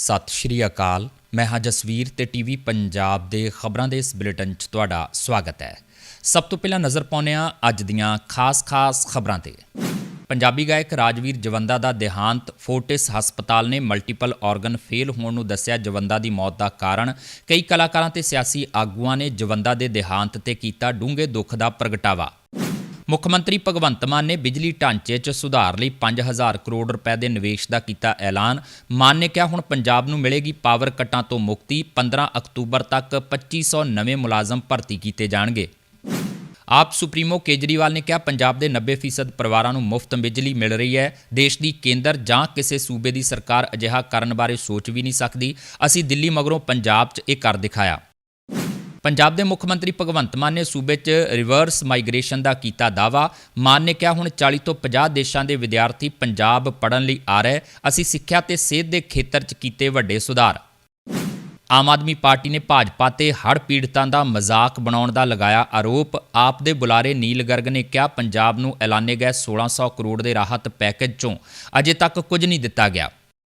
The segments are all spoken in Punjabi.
ਸਤਿ ਸ਼੍ਰੀ ਅਕਾਲ। ਮੈਂ ਹਾਂ ਜਸਵੀਰ ਤੇ ਟੀਵੀ ਪੰਜਾਬ ਦੇ ਖਬਰਾਂ ਦੇ ਇਸ ਬੁਲੇਟਿਨ 'ਚ ਤੁਹਾਡਾ ਸਵਾਗਤ ਹੈ। ਸਭ ਤੋਂ ਪਹਿਲਾਂ ਨਜ਼ਰ ਪਾਉਂਦੇ ਹਾਂ ਅੱਜ ਦੀਆਂ ਖਾਸ-ਖਾਸ ਖਬਰਾਂ ਤੇ। ਪੰਜਾਬੀ ਗਾਇਕ ਰਾਜਵੀਰ ਜਵੰਦਾ ਦਾ ਦੇਹਾਂਤ ਫੋਰਟਿਸ ਹਸਪਤਾਲ ਨੇ ਮਲਟੀਪਲ ਆਰਗਨ ਫੇਲ ਹੋਣ ਨੂੰ ਦੱਸਿਆ। ਜਵੰਦਾ ਦੀ ਮੌਤ ਦਾ ਕਾਰਨ ਕਈ ਕਲਾਕਾਰਾਂ ਤੇ ਸਿਆਸੀ ਆਗੂਆਂ ਨੇ ਜਵੰਦਾ ਦੇ ਦੇਹਾਂਤ ਤੇ ਕੀਤਾ ਡੂੰਘੇ ਦੁੱਖ ਦਾ ਪ੍ਰਗਟਾਵਾ। ਮੁੱਖ ਮੰਤਰੀ ਭਗਵੰਤ ਮਾਨ ਨੇ ਬਿਜਲੀ ਢਾਂਚੇ 'ਚ ਸੁਧਾਰ ਲਈ 5000 ਕਰੋੜ ਰੁਪਏ ਦੇ ਨਿਵੇਸ਼ ਦਾ ਕੀਤਾ ਐਲਾਨ। ਮਾਨ ਨੇ ਕਿਹਾ, ਹੁਣ ਪੰਜਾਬ ਨੂੰ ਮਿਲੇਗੀ ਪਾਵਰ ਕੱਟਾਂ ਤੋਂ ਮੁਕਤੀ 15 ਅਕਤੂਬਰ ਤੱਕ 2500 ਨਵੇਂ ਮੁਲਾਜ਼ਮ ਭਰਤੀ ਕੀਤੇ ਜਾਣਗੇ। ਆਪ ਸੁਪਰੀਮੋ ਕੇਜਰੀਵਾਲ ਨੇ ਕਿਹਾ, ਪੰਜਾਬ ਦੇ 90% ਪਰਿਵਾਰਾਂ ਨੂੰ ਮੁਫਤ ਬਿਜਲੀ ਮਿਲ ਰਹੀ ਹੈ। ਦੇਸ਼ ਦੀ ਕੇਂਦਰ ਜਾਂ ਕਿਸੇ ਸੂਬੇ ਦੀ ਸਰਕਾਰ ਅਜਿਹਾ ਕਰਨ ਬਾਰੇ ਸੋਚ ਵੀ ਨਹੀਂ ਸਕਦੀ। ਅਸੀਂ ਦਿੱਲੀ ਮਗਰੋਂ ਪੰਜਾਬ 'ਚ ਇਹ ਕਰ ਦਿਖਾਇਆ। ਪੰਜਾਬ ਦੇ ਮੁੱਖ ਮੰਤਰੀ ਭਗਵੰਤ ਮਾਨ ਨੇ ਸੂਬੇ 'ਚ ਰਿਵਰਸ ਮਾਈਗ੍ਰੇਸ਼ਨ ਦਾ ਕੀਤਾ ਦਾਵਾ ਮਾਨ ਨੇ ਕਿਹਾ, ਹੁਣ 40 ਤੋਂ 50 ਦੇਸ਼ਾਂ ਦੇ ਵਿਦਿਆਰਥੀ ਪੰਜਾਬ ਪੜ੍ਹਨ ਲਈ ਆ ਰਹੇ। ਅਸੀਂ ਸਿੱਖਿਆ ਤੇ ਸਿਹਤ ਦੇ ਖੇਤਰ 'ਚ ਕੀਤੇ ਵੱਡੇ ਸੁਧਾਰ। ਆਮ ਆਦਮੀ ਪਾਰਟੀ ਨੇ ਭਾਜਪਾ ਤੇ ਹੜ੍ਹ ਪੀੜਤਾਂ ਦਾ ਮਜ਼ਾਕ ਬਣਾਉਣ ਦਾ ਲਗਾਇਆ ਆਰੋਪ। ਆਪ ਦੇ ਬੁਲਾਰੇ ਨੀਲ ਗਰਗ ਨੇ ਕਿਹਾ, ਪੰਜਾਬ ਨੂੰ ਐਲਾਨੇ ਗਏ 1600 ਕਰੋੜ ਦੇ ਰਾਹਤ ਪੈਕੇਜ 'ਚੋਂ। ਅਜੇ ਤੱਕ ਕੁਝ ਨਹੀਂ ਦਿੱਤਾ ਗਿਆ।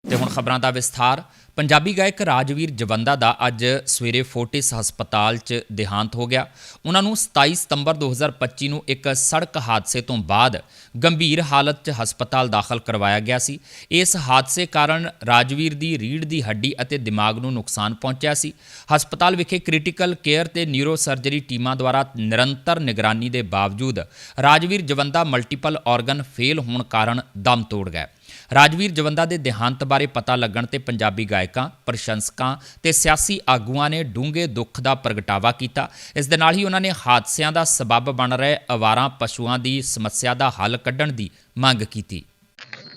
ਤੇ ਹੁਣ ਖਬਰਾਂ ਦਾ ਵਿਸਥਾਰ। ਪੰਜਾਬੀ ਗਾਇਕ ਰਾਜਵੀਰ ਜਵੰਦਾ ਦਾ ਅੱਜ ਸਵੇਰੇ ਫੋਰਟਿਸ ਹਸਪਤਾਲ 'ਚ ਦੇਹਾਂਤ ਹੋ ਗਿਆ। ਉਹਨਾਂ ਨੂੰ 27 ਸਤੰਬਰ 2025 ਨੂੰ ਇੱਕ ਸੜਕ ਹਾਦਸੇ ਤੋਂ ਬਾਅਦ ਗੰਭੀਰ ਹਾਲਤ 'ਚ ਹਸਪਤਾਲ ਦਾਖਲ ਕਰਵਾਇਆ ਗਿਆ ਸੀ। ਇਸ ਹਾਦਸੇ ਕਾਰਨ ਰਾਜਵੀਰ ਦੀ ਰੀੜ੍ਹ ਦੀ ਹੱਡੀ ਅਤੇ ਦਿਮਾਗ ਨੂੰ ਨੁਕਸਾਨ ਪਹੁੰਚਿਆ ਸੀ। ਹਸਪਤਾਲ ਵਿਖੇ ਕ੍ਰਿਟੀਕਲ ਕੇਅਰ ਤੇ ਨਿਊਰੋ ਸਰਜਰੀ ਟੀਮਾਂ ਦੁਆਰਾ ਨਿਰੰਤਰ ਨਿਗਰਾਨੀ ਦੇ ਬਾਵਜੂਦ Rajvir Jawanda multiple organ fail ਹੋਣ ਕਾਰਨ ਦਮ ਤੋੜ ਗਏ। ਰਾਜਵੀਰ ਜਵੰਦਾ ਦੇ ਦੇਹਾਂਤ ਬਾਰੇ ਪਤਾ ਲੱਗਣ ਤੇ ਪੰਜਾਬੀ ਗਾਇਕਾਂ ਪ੍ਰਸ਼ੰਸਕਾਂ ਤੇ ਸਿਆਸੀ ਆਗੂਆਂ ਨੇ ਡੂੰਘੇ ਦੁੱਖ ਦਾ ਪ੍ਰਗਟਾਵਾ ਕੀਤਾ। ਇਸ ਦੇ ਨਾਲ ਹੀ ਉਹਨਾਂ ਨੇ ਹਾਦਸਿਆਂ ਦਾ ਸਬਬ ਬਣ ਰਹੇ ਅਵਾਰਾ ਪਸ਼ੂਆਂ ਦੀ ਸਮੱਸਿਆ ਦਾ ਹੱਲ ਕੱਢਣ ਦੀ ਮੰਗ ਕੀਤੀ।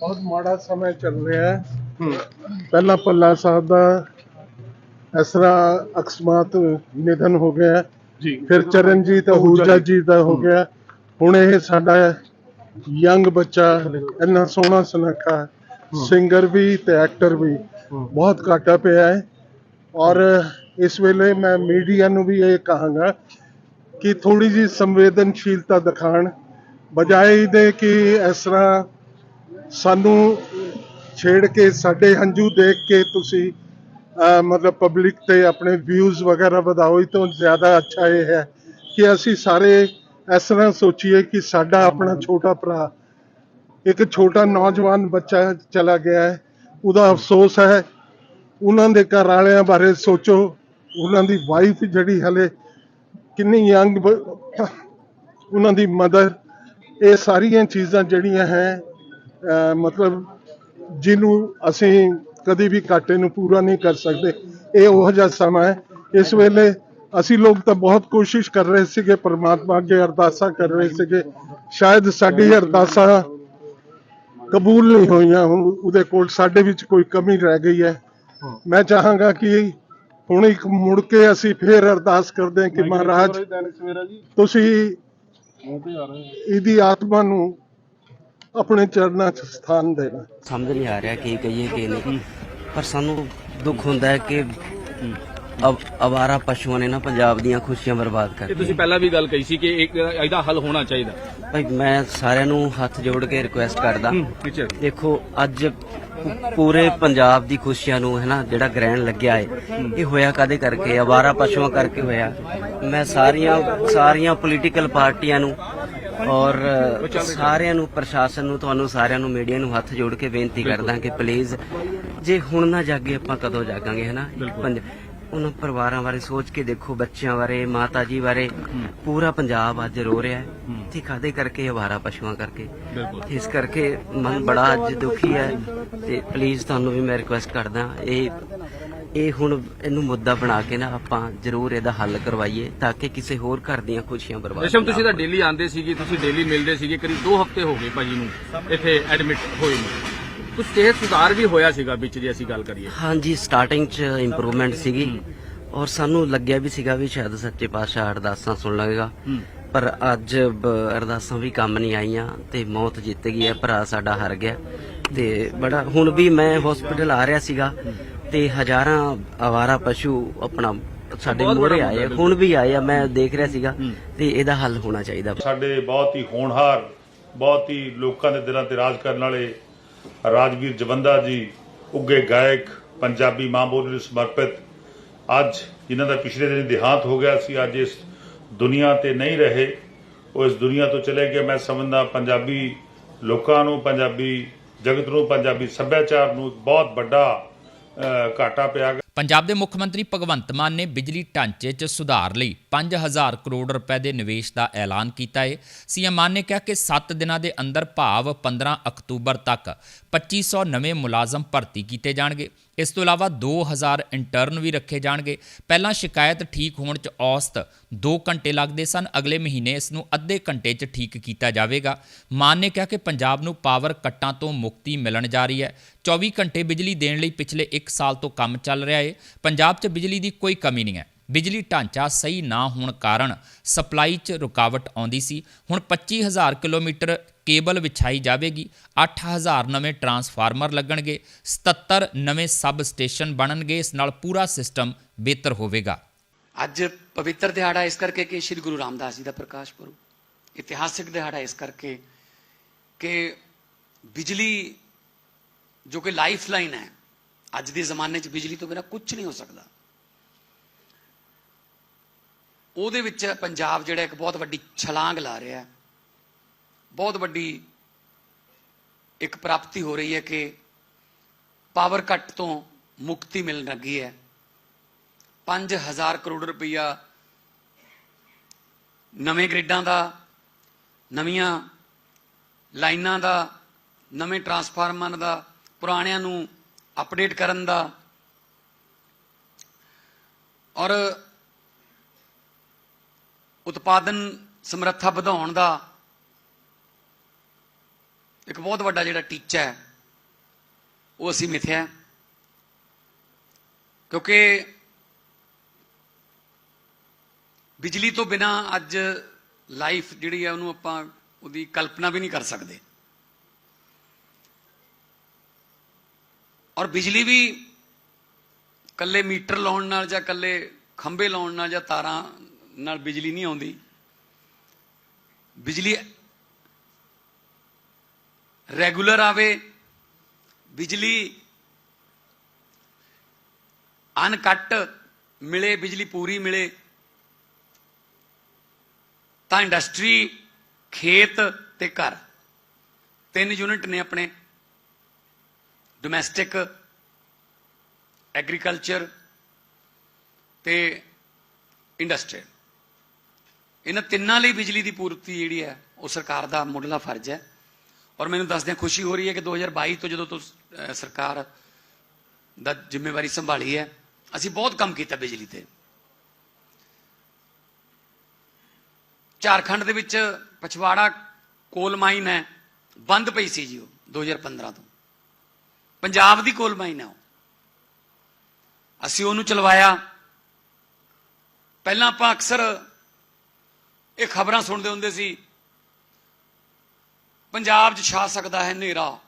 ਬਹੁਤ ਮਾੜਾ ਸਮਾਂ ਚੱਲ ਰਿਹਾ ਹੈ। ਪਹਿਲਾਂ ਪੱਲਾ ਸਾਹਿਬ ਦਾ ਇਸ ਤਰ੍ਹਾਂ ਅਕਸਮਾਤ ਨਿਧਨ ਹੋ ਗਿਆ। ਜੀ। ਫਿਰ ਚਰਨਜੀਤ ਅਹੂਜਾ ਜੀ ਦਾ ਹੋ। ਗਿਆ। ਹੁਣ ਇਹ ਸਾਡਾ ਯੰਗ ਬੱਚਾ ਇੰਨਾ ਸੋਹਣਾ ਸੁਨੱਖਾ ਸਿੰਗਰ ਵੀ ਤੇ ਐਕਟਰ ਵੀ ਬਹੁਤ ਘਾਟਾ ਪਿਆ ਹੈ। ਔਰ ਇਸ ਵੇਲੇ ਮੈਂ ਮੀਡੀਆ ਨੂੰ ਵੀ ਇਹ ਕਹਾਂਗਾ ਕਿ ਥੋੜੀ ਜੀ ਸੰਵੇਦਨਸ਼ੀਲਤਾ ਦਿਖਾਣ ਬਜਾਏ ਇਹਦੇ ਕਿ ਇਸ ਤਰ੍ਹਾਂ ਸਾਨੂੰ ਛੇੜ ਕੇ ਸਾਡੇ ਹੰਝੂ ਦੇਖ ਕੇ ਤੁਸੀਂ ਮਤਲਬ ਪਬਲਿਕ ਤੇ ਆਪਣੇ ਵਿਊਜ਼ ਵਗੈਰਾ ਵਧਾਓ ਇਹ ਤੋਂ ਜ਼ਿਆਦਾ ਅੱਛਾ ਇਹ ਹੈ ਕਿ ਅਸੀਂ ਸਾਰੇ ਇਸ ਤਰ੍ਹਾਂ ਸੋਚੀਏ ਕਿ ਸਾਡਾ ਆਪਣਾ ਛੋਟਾ ਭਰਾ ਇੱਕ ਛੋਟਾ ਨੌਜਵਾਨ ਬੱਚਾ ਚਲਾ ਗਿਆ ਹੈ ਉਹਦਾ ਅਫਸੋਸ ਹੈ। ਉਹਨਾਂ ਦੇ ਘਰ ਵਾਲਿਆਂ ਬਾਰੇ ਸੋਚੋ ਉਹਨਾਂ ਦੀ ਵਾਈਫ ਜਿਹੜੀ ਹਲੇ ਕਿੰਨੀ ਯੰਗ ਉਹਨਾਂ ਦੀ ਮਦਰ ਇਹ ਸਾਰੀਆਂ ਚੀਜ਼ਾਂ ਜਿਹੜੀਆਂ ਹੈ ਮਤਲਬ ਜਿਹਨੂੰ ਅਸੀਂ ਕਦੀ ਵੀ ਘਾਟੇ ਨੂੰ ਪੂਰਾ ਨਹੀਂ ਕਰ ਸਕਦੇ। ਇਹ ਉਹ ਜਿਹਾ ਸਮਾਂ ਹੈ। ਇਸ ਵੇਲੇ ਅਸੀਂ ਲੋਕ ਤਾਂ ਬਹੁਤ ਕੋਸ਼ਿਸ਼ ਕਰ ਰਹੇ ਸੀਗੇ ਪਰਮਾਤਮਾ ਅੱਗੇ ਅਰਦਾਸਾਂ ਕਰ ਰਹੇ ਸੀਗੇ। ਸ਼ਾਇਦ ਸਾਡੀ ਅਰਦਾਸਾਂ ਕਬੂਲ ਨਹੀਂ ਹੋਈਆਂ ਹੁਣ ਉਹਦੇ ਕੋਲ ਸਾਡੇ ਵਿੱਚ ਕੋਈ ਕਮੀ ਰਹਿ ਗਈ ਹੈ। ਮੈਂ ਚਾਹਾਂਗਾ ਕਿ ਹੁਣ ਇੱਕ ਮੁੜ ਕੇ ਅਸੀਂ ਫੇਰ ਅਰਦਾਸ ਕਰਦੇ ਹਾਂ ਕਿ ਮਹਾਰਾਜ ਤੁਸੀਂ ਇਹਦੀ ਆਤਮਾ ਨੂੰ ਆਪਣੇ ਚਰਨਾਂ 'ਚ ਸਥਾਨ ਦੇਣਾ। ਸਮਝ ਨਹੀਂ ਆ ਰਿਹਾ ਕੀ ਕਹੀਏ ਕੀ ਨਹੀਂ। ਪਰ ਸਾਨੂੰ ਦੁੱਖ ਹੁੰਦਾ ਹੈ ਕਿ ਅਵਾਰਾ ਪਸ਼ੂਆਂ ਨੇ ਨਾ ਪੰਜਾਬ ਦੀਆਂ ਖੁਸ਼ੀਆਂ ਬਰਬਾਦ ਕਰ ਇਹ ਤੁਸੀਂ ਪਹਿਲਾਂ ਵੀ ਗੱਲ ਕਹੀ ਸੀ ਕਿ ਇੱਕ ਇਹਦਾ ਹੱਲ ਹੋਣਾ ਚਾਹੀਦਾ। ਭਾਈ ਮੈਂ ਸਾਰਿਆਂ ਨੂੰ ਹੱਥ ਜੋੜ ਕੇ ਰਿਕੁਐਸਟ ਕਰਦਾ। ਦੇਖੋ ਅੱਜ ਪੂਰੇ ਪੰਜਾਬ ਦੀ ਖੁਸ਼ੀਆਂ ਨੂੰ ਹੈ ਨਾ ਜਿਹੜਾ ਗ੍ਰਹਿਣ ਲੱਗਿਆ ਹੈ ਇਹ ਹੋਇਆ ਕਾਦੇ ਕਰਕੇ? ਅਵਾਰਾ ਪਸ਼ੂਆਂ ਕਰਕੇ ਹੋਇਆ। ਮੈਂ ਸਾਰੀਆਂ ਸਾਰੀਆਂ ਪੋਲੀਟੀਕਲ ਪਾਰਟੀਆਂ ਨੂੰ ਔਰ ਸਾਰਿਆਂ ਨੂੰ ਪ੍ਰਸ਼ਾਸਨ ਨੂੰ ਤੁਹਾਨੂੰ ਸਾਰਿਆਂ ਨੂੰ ਮੀਡੀਆ ਨੂੰ ਹੱਥ ਜੋੜ ਕੇ ਬੇਨਤੀ ਕਰਦਾ ਕਿ ਪਲੀਜ਼ ਜੇ ਹੁਣ ਨਾ ਜਾਗੇ ਆਪਾਂ ਕਦੋਂ ਜਾਗਾਂਗੇ ਹੈ ਨਾ ਉਹਨਾਂ ਪਰਿਵਾਰਾਂ ਬਾਰੇ ਸੋਚ ਕੇ ਦੇਖੋ ਬੱਚਿਆਂ ਬਾਰੇ ਮਾਤਾ ਜੀ ਬਾਰੇ। ਪੂਰਾ ਪੰਜਾਬ ਅੱਜ ਰੋ ਰਿਹਾ ਹੈ। ਤੇ ਕਾਦੇ ਕਰਕੇ? ਅਵਾਰਾ ਪਸ਼ੂਆਂ ਕਰਕੇ। ਇਸ ਕਰਕੇ ਮਨ ਬੜਾ ਅੱਜ ਦੁਖੀ ਹੈ। ਤੇ ਪਲੀਜ਼ ਤੁਹਾਨੂੰ ਵੀ ਮੈਂ ਰਿਕੁਐਸਟ ਕਰਦਾ ਇਹ ਇਹ ਹੁਣ ਇਹਨੂੰ ਮੁੱਦਾ ਬਣਾ ਕੇ ਨਾ ਆਪਾਂ ਜ਼ਰੂਰ ਇਹਦਾ ਹੱਲ ਕਰਵਾਈਏ ਤਾਂ ਕਿ ਕਿਸੇ ਹੋਰ ਘਰ ਦੀਆਂ ਖੁਸ਼ੀਆਂ ਬਰਬਾਦ ਰੇਸ਼ਮ ਤੁਸੀਂ ਤਾਂ। ਡੇਲੀ ਆਉਂਦੇ ਸੀਗੇ ਤੁਸੀਂ ਡੇਲੀ ਮਿਲਦੇ ਸੀਗੇ ਕਰੀਬ 2 ਹਫ਼ਤੇ ਹੋ ਗਏ ਭਾਜੀ ਨੂੰ ਇੱਥੇ ਐਡਮਿਟ ਹੋਏ ਨੂੰ। ਕੁਝ ਸਿਹਤ ਸੁਧਾਰ ਵੀ ਹੋਇਆ ਸੀਗਾ ਵਿੱਚ ਜੇ ਅਸੀਂ ਗੱਲ ਕਰੀਏ। ਹਾਂਜੀ ਸਟਾਰਟਿੰਗ ਚ ਇੰਪਰੂਵਮੈਂਟ ਸੀਗੀ ਔਰ ਸਾਨੂੰ ਲੱਗਿਆ ਵੀ ਸੀਗਾ ਵੀ ਸ਼ਾਇਦ ਸੱਚੇ ਪਾਤਸ਼ਾਹ ਅਰਦਾਸਾਂ ਸੁਣ ਲਵੇਗਾ। ਪਰ ਅੱਜ ਅਰਦਾਸਾਂ ਵੀ ਕੰਮ ਨਹੀਂ ਆਈਆਂ ਤੇ ਮੌਤ ਜਿੱਤ ਗਈ ਹੈ ਭਰਾ ਸਾਡਾ ਹਾਰ ਗਿਆ ਤੇ ਬੜਾ ਹੁਣ ਵੀ ਮੈਂ ਹਸਪੀਟਲ ਆ ਰਿਹਾ ਸੀਗਾ ਤੇ ਹਜ਼ਾਰਾਂ ਆਵਾਰਾ ਪਸ਼ੂ ਆਪਣਾ ਸਾਡੇ ਮੂਹਰੇ ਆਏ ਹੁਣ ਵੀ ਆਏ ਆ ਮੈਂ ਦੇਖ ਰਿਹਾ ਸੀਗਾ ਤੇ ਇਹਦਾ ਹੱਲ ਹੋਣਾ ਚਾਹੀਦਾ। ਸਾਡੇ ਬਹੁਤ ਹੀ ਹੋਣਹਾਰ ਬਹੁਤ ਹੀ ਲੋਕਾਂ ਦੇ ਦਿਲਾਂ ਤੇ ਰਾਜ ਕਰਨ ਵਾਲੇ ਰਾਜਵੀਰ ਜਵੰਦਾ ਜੀ ਉੱਗੇ ਗਾਇਕ, ਪੰਜਾਬੀ ਮਾਂ ਬੋਲੀ ਨੂੰ ਸਮਰਪਿਤ ਅੱਜ ਜਿਨ੍ਹਾਂ ਦਾ ਪਿਛਲੇ ਦਿਨ ਦੇਹਾਂਤ ਹੋ ਗਿਆ ਸੀ, ਅੱਜ ਇਸ ਦੁਨੀਆ ਤੇ ਨਹੀਂ ਰਹੇ ਉਹ ਇਸ ਦੁਨੀਆ ਤੋਂ ਚਲੇ ਗਏ ਮੈਂ ਸਮਝਦਾ ਪੰਜਾਬੀ ਲੋਕਾਂ ਨੂੰ, ਪੰਜਾਬੀ ਜਗਤ ਨੂੰ, ਪੰਜਾਬੀ ਸੱਭਿਆਚਾਰ ਨੂੰ ਬਹੁਤ ਵੱਡਾ ਘਾਟਾ ਪਿਆ ਗਾ। ਪੰਜਾਬ ਦੇ ਮੁੱਖ ਮੰਤਰੀ ਭਗਵੰਤ ਮਾਨ ਨੇ ਬਿਜਲੀ ਢਾਂਚੇ 'ਚ ਸੁਧਾਰ ਲਈ 5000 ਕਰੋੜ ਰੁਪਏ ਦੇ ਨਿਵੇਸ਼ ਦਾ ਐਲਾਨ ਕੀਤਾ ਹੈ ਸੀਐਮ ਮਾਨ ਨੇ ਕਿਹਾ ਕਿ 7 ਦਿਨਾਂ ਦੇ ਅੰਦਰ ਭਾਵ 15 ਅਕਤੂਬਰ ਤੱਕ 2500 ਨਵੇਂ ਮੁਲਾਜ਼ਮ ਭਰਤੀ ਕੀਤੇ ਜਾਣਗੇ। ਇਸ ਤੋਂ ਇਲਾਵਾ 2000 ਇੰਟਰਨ ਵੀ ਰੱਖੇ ਜਾਣਗੇ। ਪਹਿਲਾਂ ਸ਼ਿਕਾਇਤ ਠੀਕ ਹੋਣ 'ਚ ਔਸਤ 2 ਘੰਟੇ ਲੱਗਦੇ ਸਨ, ਅਗਲੇ ਮਹੀਨੇ ਇਸ ਨੂੰ ਅੱਧੇ ਘੰਟੇ 'ਚ ਠੀਕ ਕੀਤਾ ਜਾਵੇਗਾ। ਮਾਨ ਨੇ ਕਿਹਾ ਕਿ ਪੰਜਾਬ ਨੂੰ ਪਾਵਰ ਕੱਟਾਂ ਤੋਂ ਮੁਕਤੀ ਮਿਲਣ ਜਾ ਰਹੀ ਹੈ। 24 ਘੰਟੇ ਬਿਜਲੀ ਦੇਣ ਲਈ ਪਿਛਲੇ 1 ਸਾਲ ਤੋਂ ਕੰਮ ਚੱਲ ਰਿਹਾ ਹੈ ਪੰਜਾਬ 'ਚ ਬਿਜਲੀ ਦੀ ਕੋਈ ਕਮੀ ਨਹੀਂ ਹੈ। ਬਿਜਲੀ ਢਾਂਚਾ ਸਹੀ ਨਾ ਹੋਣ ਕਾਰਨ ਸਪਲਾਈ 'ਚ ਰੁਕਾਵਟ ਆਉਂਦੀ ਸੀ। ਹੁਣ 25000 ਕਿਲੋਮੀਟਰ ਕੇਬਲ ਵਿਛਾਈ ਜਾਵੇਗੀ। 8000 ਨਵੇਂ ਟਰਾਂਸਫਾਰਮਰ ਲੱਗਣਗੇ। 77 ਨਵੇਂ ਸਬ ਸਟੇਸ਼ਨ ਬਣਨਗੇ। ਇਸ ਨਾਲ ਪੂਰਾ ਸਿਸਟਮ ਬਿਹਤਰ ਹੋਵੇਗਾ। ਅੱਜ ਪਵਿੱਤਰ ਦਿਹਾੜਾ ਇਸ ਕਰਕੇ ਕਿ ਸ੍ਰੀ ਗੁਰੂ ਰਾਮਦਾਸ ਜੀ ਦਾ ਪ੍ਰਕਾਸ਼ ਪੁਰਬ, ਇਤਿਹਾਸਿਕ ਦਿਹਾੜਾ ਇਸ ਕਰਕੇ ਕਿ ਬਿਜਲੀ ਜੋ ਕਿ ਲਾਈਫ ਲਾਈਨ ਹੈ, ਅੱਜ ਦੇ ਜ਼ਮਾਨੇ 'ਚ ਬਿਜਲੀ ਤੋਂ ਬਿਨਾ ਕੁਝ ਨਹੀਂ ਹੋ ਸਕਦਾ। ਉਹਦੇ ਵਿੱਚ ਪੰਜਾਬ ਜਿਹੜਾ ਇੱਕ ਬਹੁਤ ਵੱਡੀ ਛਲਾਂਗ ਲਾ ਰਿਹਾ ਹੈ। ਬਹੁਤ ਵੱਡੀ ਇੱਕ ਪ੍ਰਾਪਤੀ ਹੋ ਰਹੀ ਹੈ ਕਿ ਪਾਵਰ ਕੱਟ ਤੋਂ ਮੁਕਤੀ ਮਿਲਣ ਲੱਗੀ ਹੈ। 5000 ਕਰੋੜ ਰੁਪਈਆ ਨਵੇਂ ਗ੍ਰਿਡਾਂ ਦਾ, ਨਵੀਆਂ ਲਾਈਨਾਂ ਦਾ, ਨਵੇਂ ਟਰਾਂਸਫਾਰਮਰਾਂ ਦਾ, ਪੁਰਾਣਿਆਂ ਨੂੰ ਅਪਡੇਟ ਕਰਨ ਦਾ ਔਰ ਉਤਪਾਦਨ ਸਮਰੱਥਾ ਵਧਾਉਣ ਦਾ ਇੱਕ ਬਹੁਤ ਵੱਡਾ ਜਿਹੜਾ ਟੀਚਾ ਹੈ, ਉਹ ਅਸੀਂ ਮਿਥਿਆ ਕਿਉਂਕਿ ਬਿਜਲੀ ਤੋਂ ਬਿਨਾ ਅੱਜ ਲਾਈਫ ਜਿਹੜੀ ਹੈ, ਉਹਨੂੰ ਆਪਾਂ ਉਹਦੀ ਕਲਪਨਾ ਵੀ ਨਹੀਂ ਕਰ ਸਕਦੇ। ਔਰ ਬਿਜਲੀ ਵੀ ਕੱਲੇ ਮੀਟਰ ਲਾਉਣ ਨਾਲ ਜਾਂ ਕੱਲੇ ਖੰਭੇ ਲਾਉਣ ਨਾਲ ਜਾਂ ਤਾਰਾਂ ਨਾਲ ਬਿਜਲੀ ਨਹੀਂ ਆਉਂਦੀ। ਬਿਜਲੀ ਰੈਗੂਲਰ ਆਵੇ, ਬਿਜਲੀ ਅਨਕੱਟ ਮਿਲੇ, ਬਿਜਲੀ ਪੂਰੀ ਮਿਲੇ, ਤਾਂ ਇੰਡਸਟਰੀ, ਖੇਤ ਤੇ ਘਰ, ਤਿੰਨ ਯੂਨਿਟ ਨੇ ਆਪਣੇ, ਡੋਮੈਸਟਿਕ, ਐਗਰੀਕਲਚਰ ਤੇ ਇੰਡਸਟਰੀ। ਇਹਨਾਂ ਤਿੰਨਾਂ ਲਈ ਬਿਜਲੀ ਦੀ ਪੂਰਤੀ ਜਿਹੜੀ ਹੈ, ਉਹ ਸਰਕਾਰ ਦਾ ਮੁੱਢਲਾ ਫਰਜ਼ ਹੈ। ਔਰ ਮੈਨੂੰ ਦੱਸਦਿਆਂ ਖੁਸ਼ੀ ਹੋ ਰਹੀ ਹੈ ਕਿ 2022 ਤੋਂ ਜਦੋਂ ਤੋਂ ਸਰਕਾਰ ਦਾ ਜ਼ਿੰਮੇਵਾਰੀ ਸੰਭਾਲੀ ਹੈ, ਅਸੀਂ ਬਹੁਤ ਕੰਮ ਕੀਤਾ ਬਿਜਲੀ ਤੇ। ਝਾਰਖੰਡ ਦੇ ਵਿੱਚ ਪਛਵਾੜਾ ਕੋਲ ਮਾਈਨ ਹੈ, ਬੰਦ ਪਈ ਸੀ ਜੀ ਉਹ 2015 ਤੋਂ। ਪੰਜਾਬ ਦੀ ਕੋਲ ਮਾਈਨ ਹੈ ਉਹ। ਅਸੀਂ ਉਹਨੂੰ ਚਲਵਾਇਆ। ਪਹਿਲਾਂ ਆਪਾਂ ਅਕਸਰ ਇਹ ਖਬਰਾਂ ਸੁਣਦੇ ਹੁੰਦੇ ਸੀ ਪੰਜਾਬ 'ਚ ਛਾ ਸਕਦਾ ਹੈ ਹਨੇਰਾ।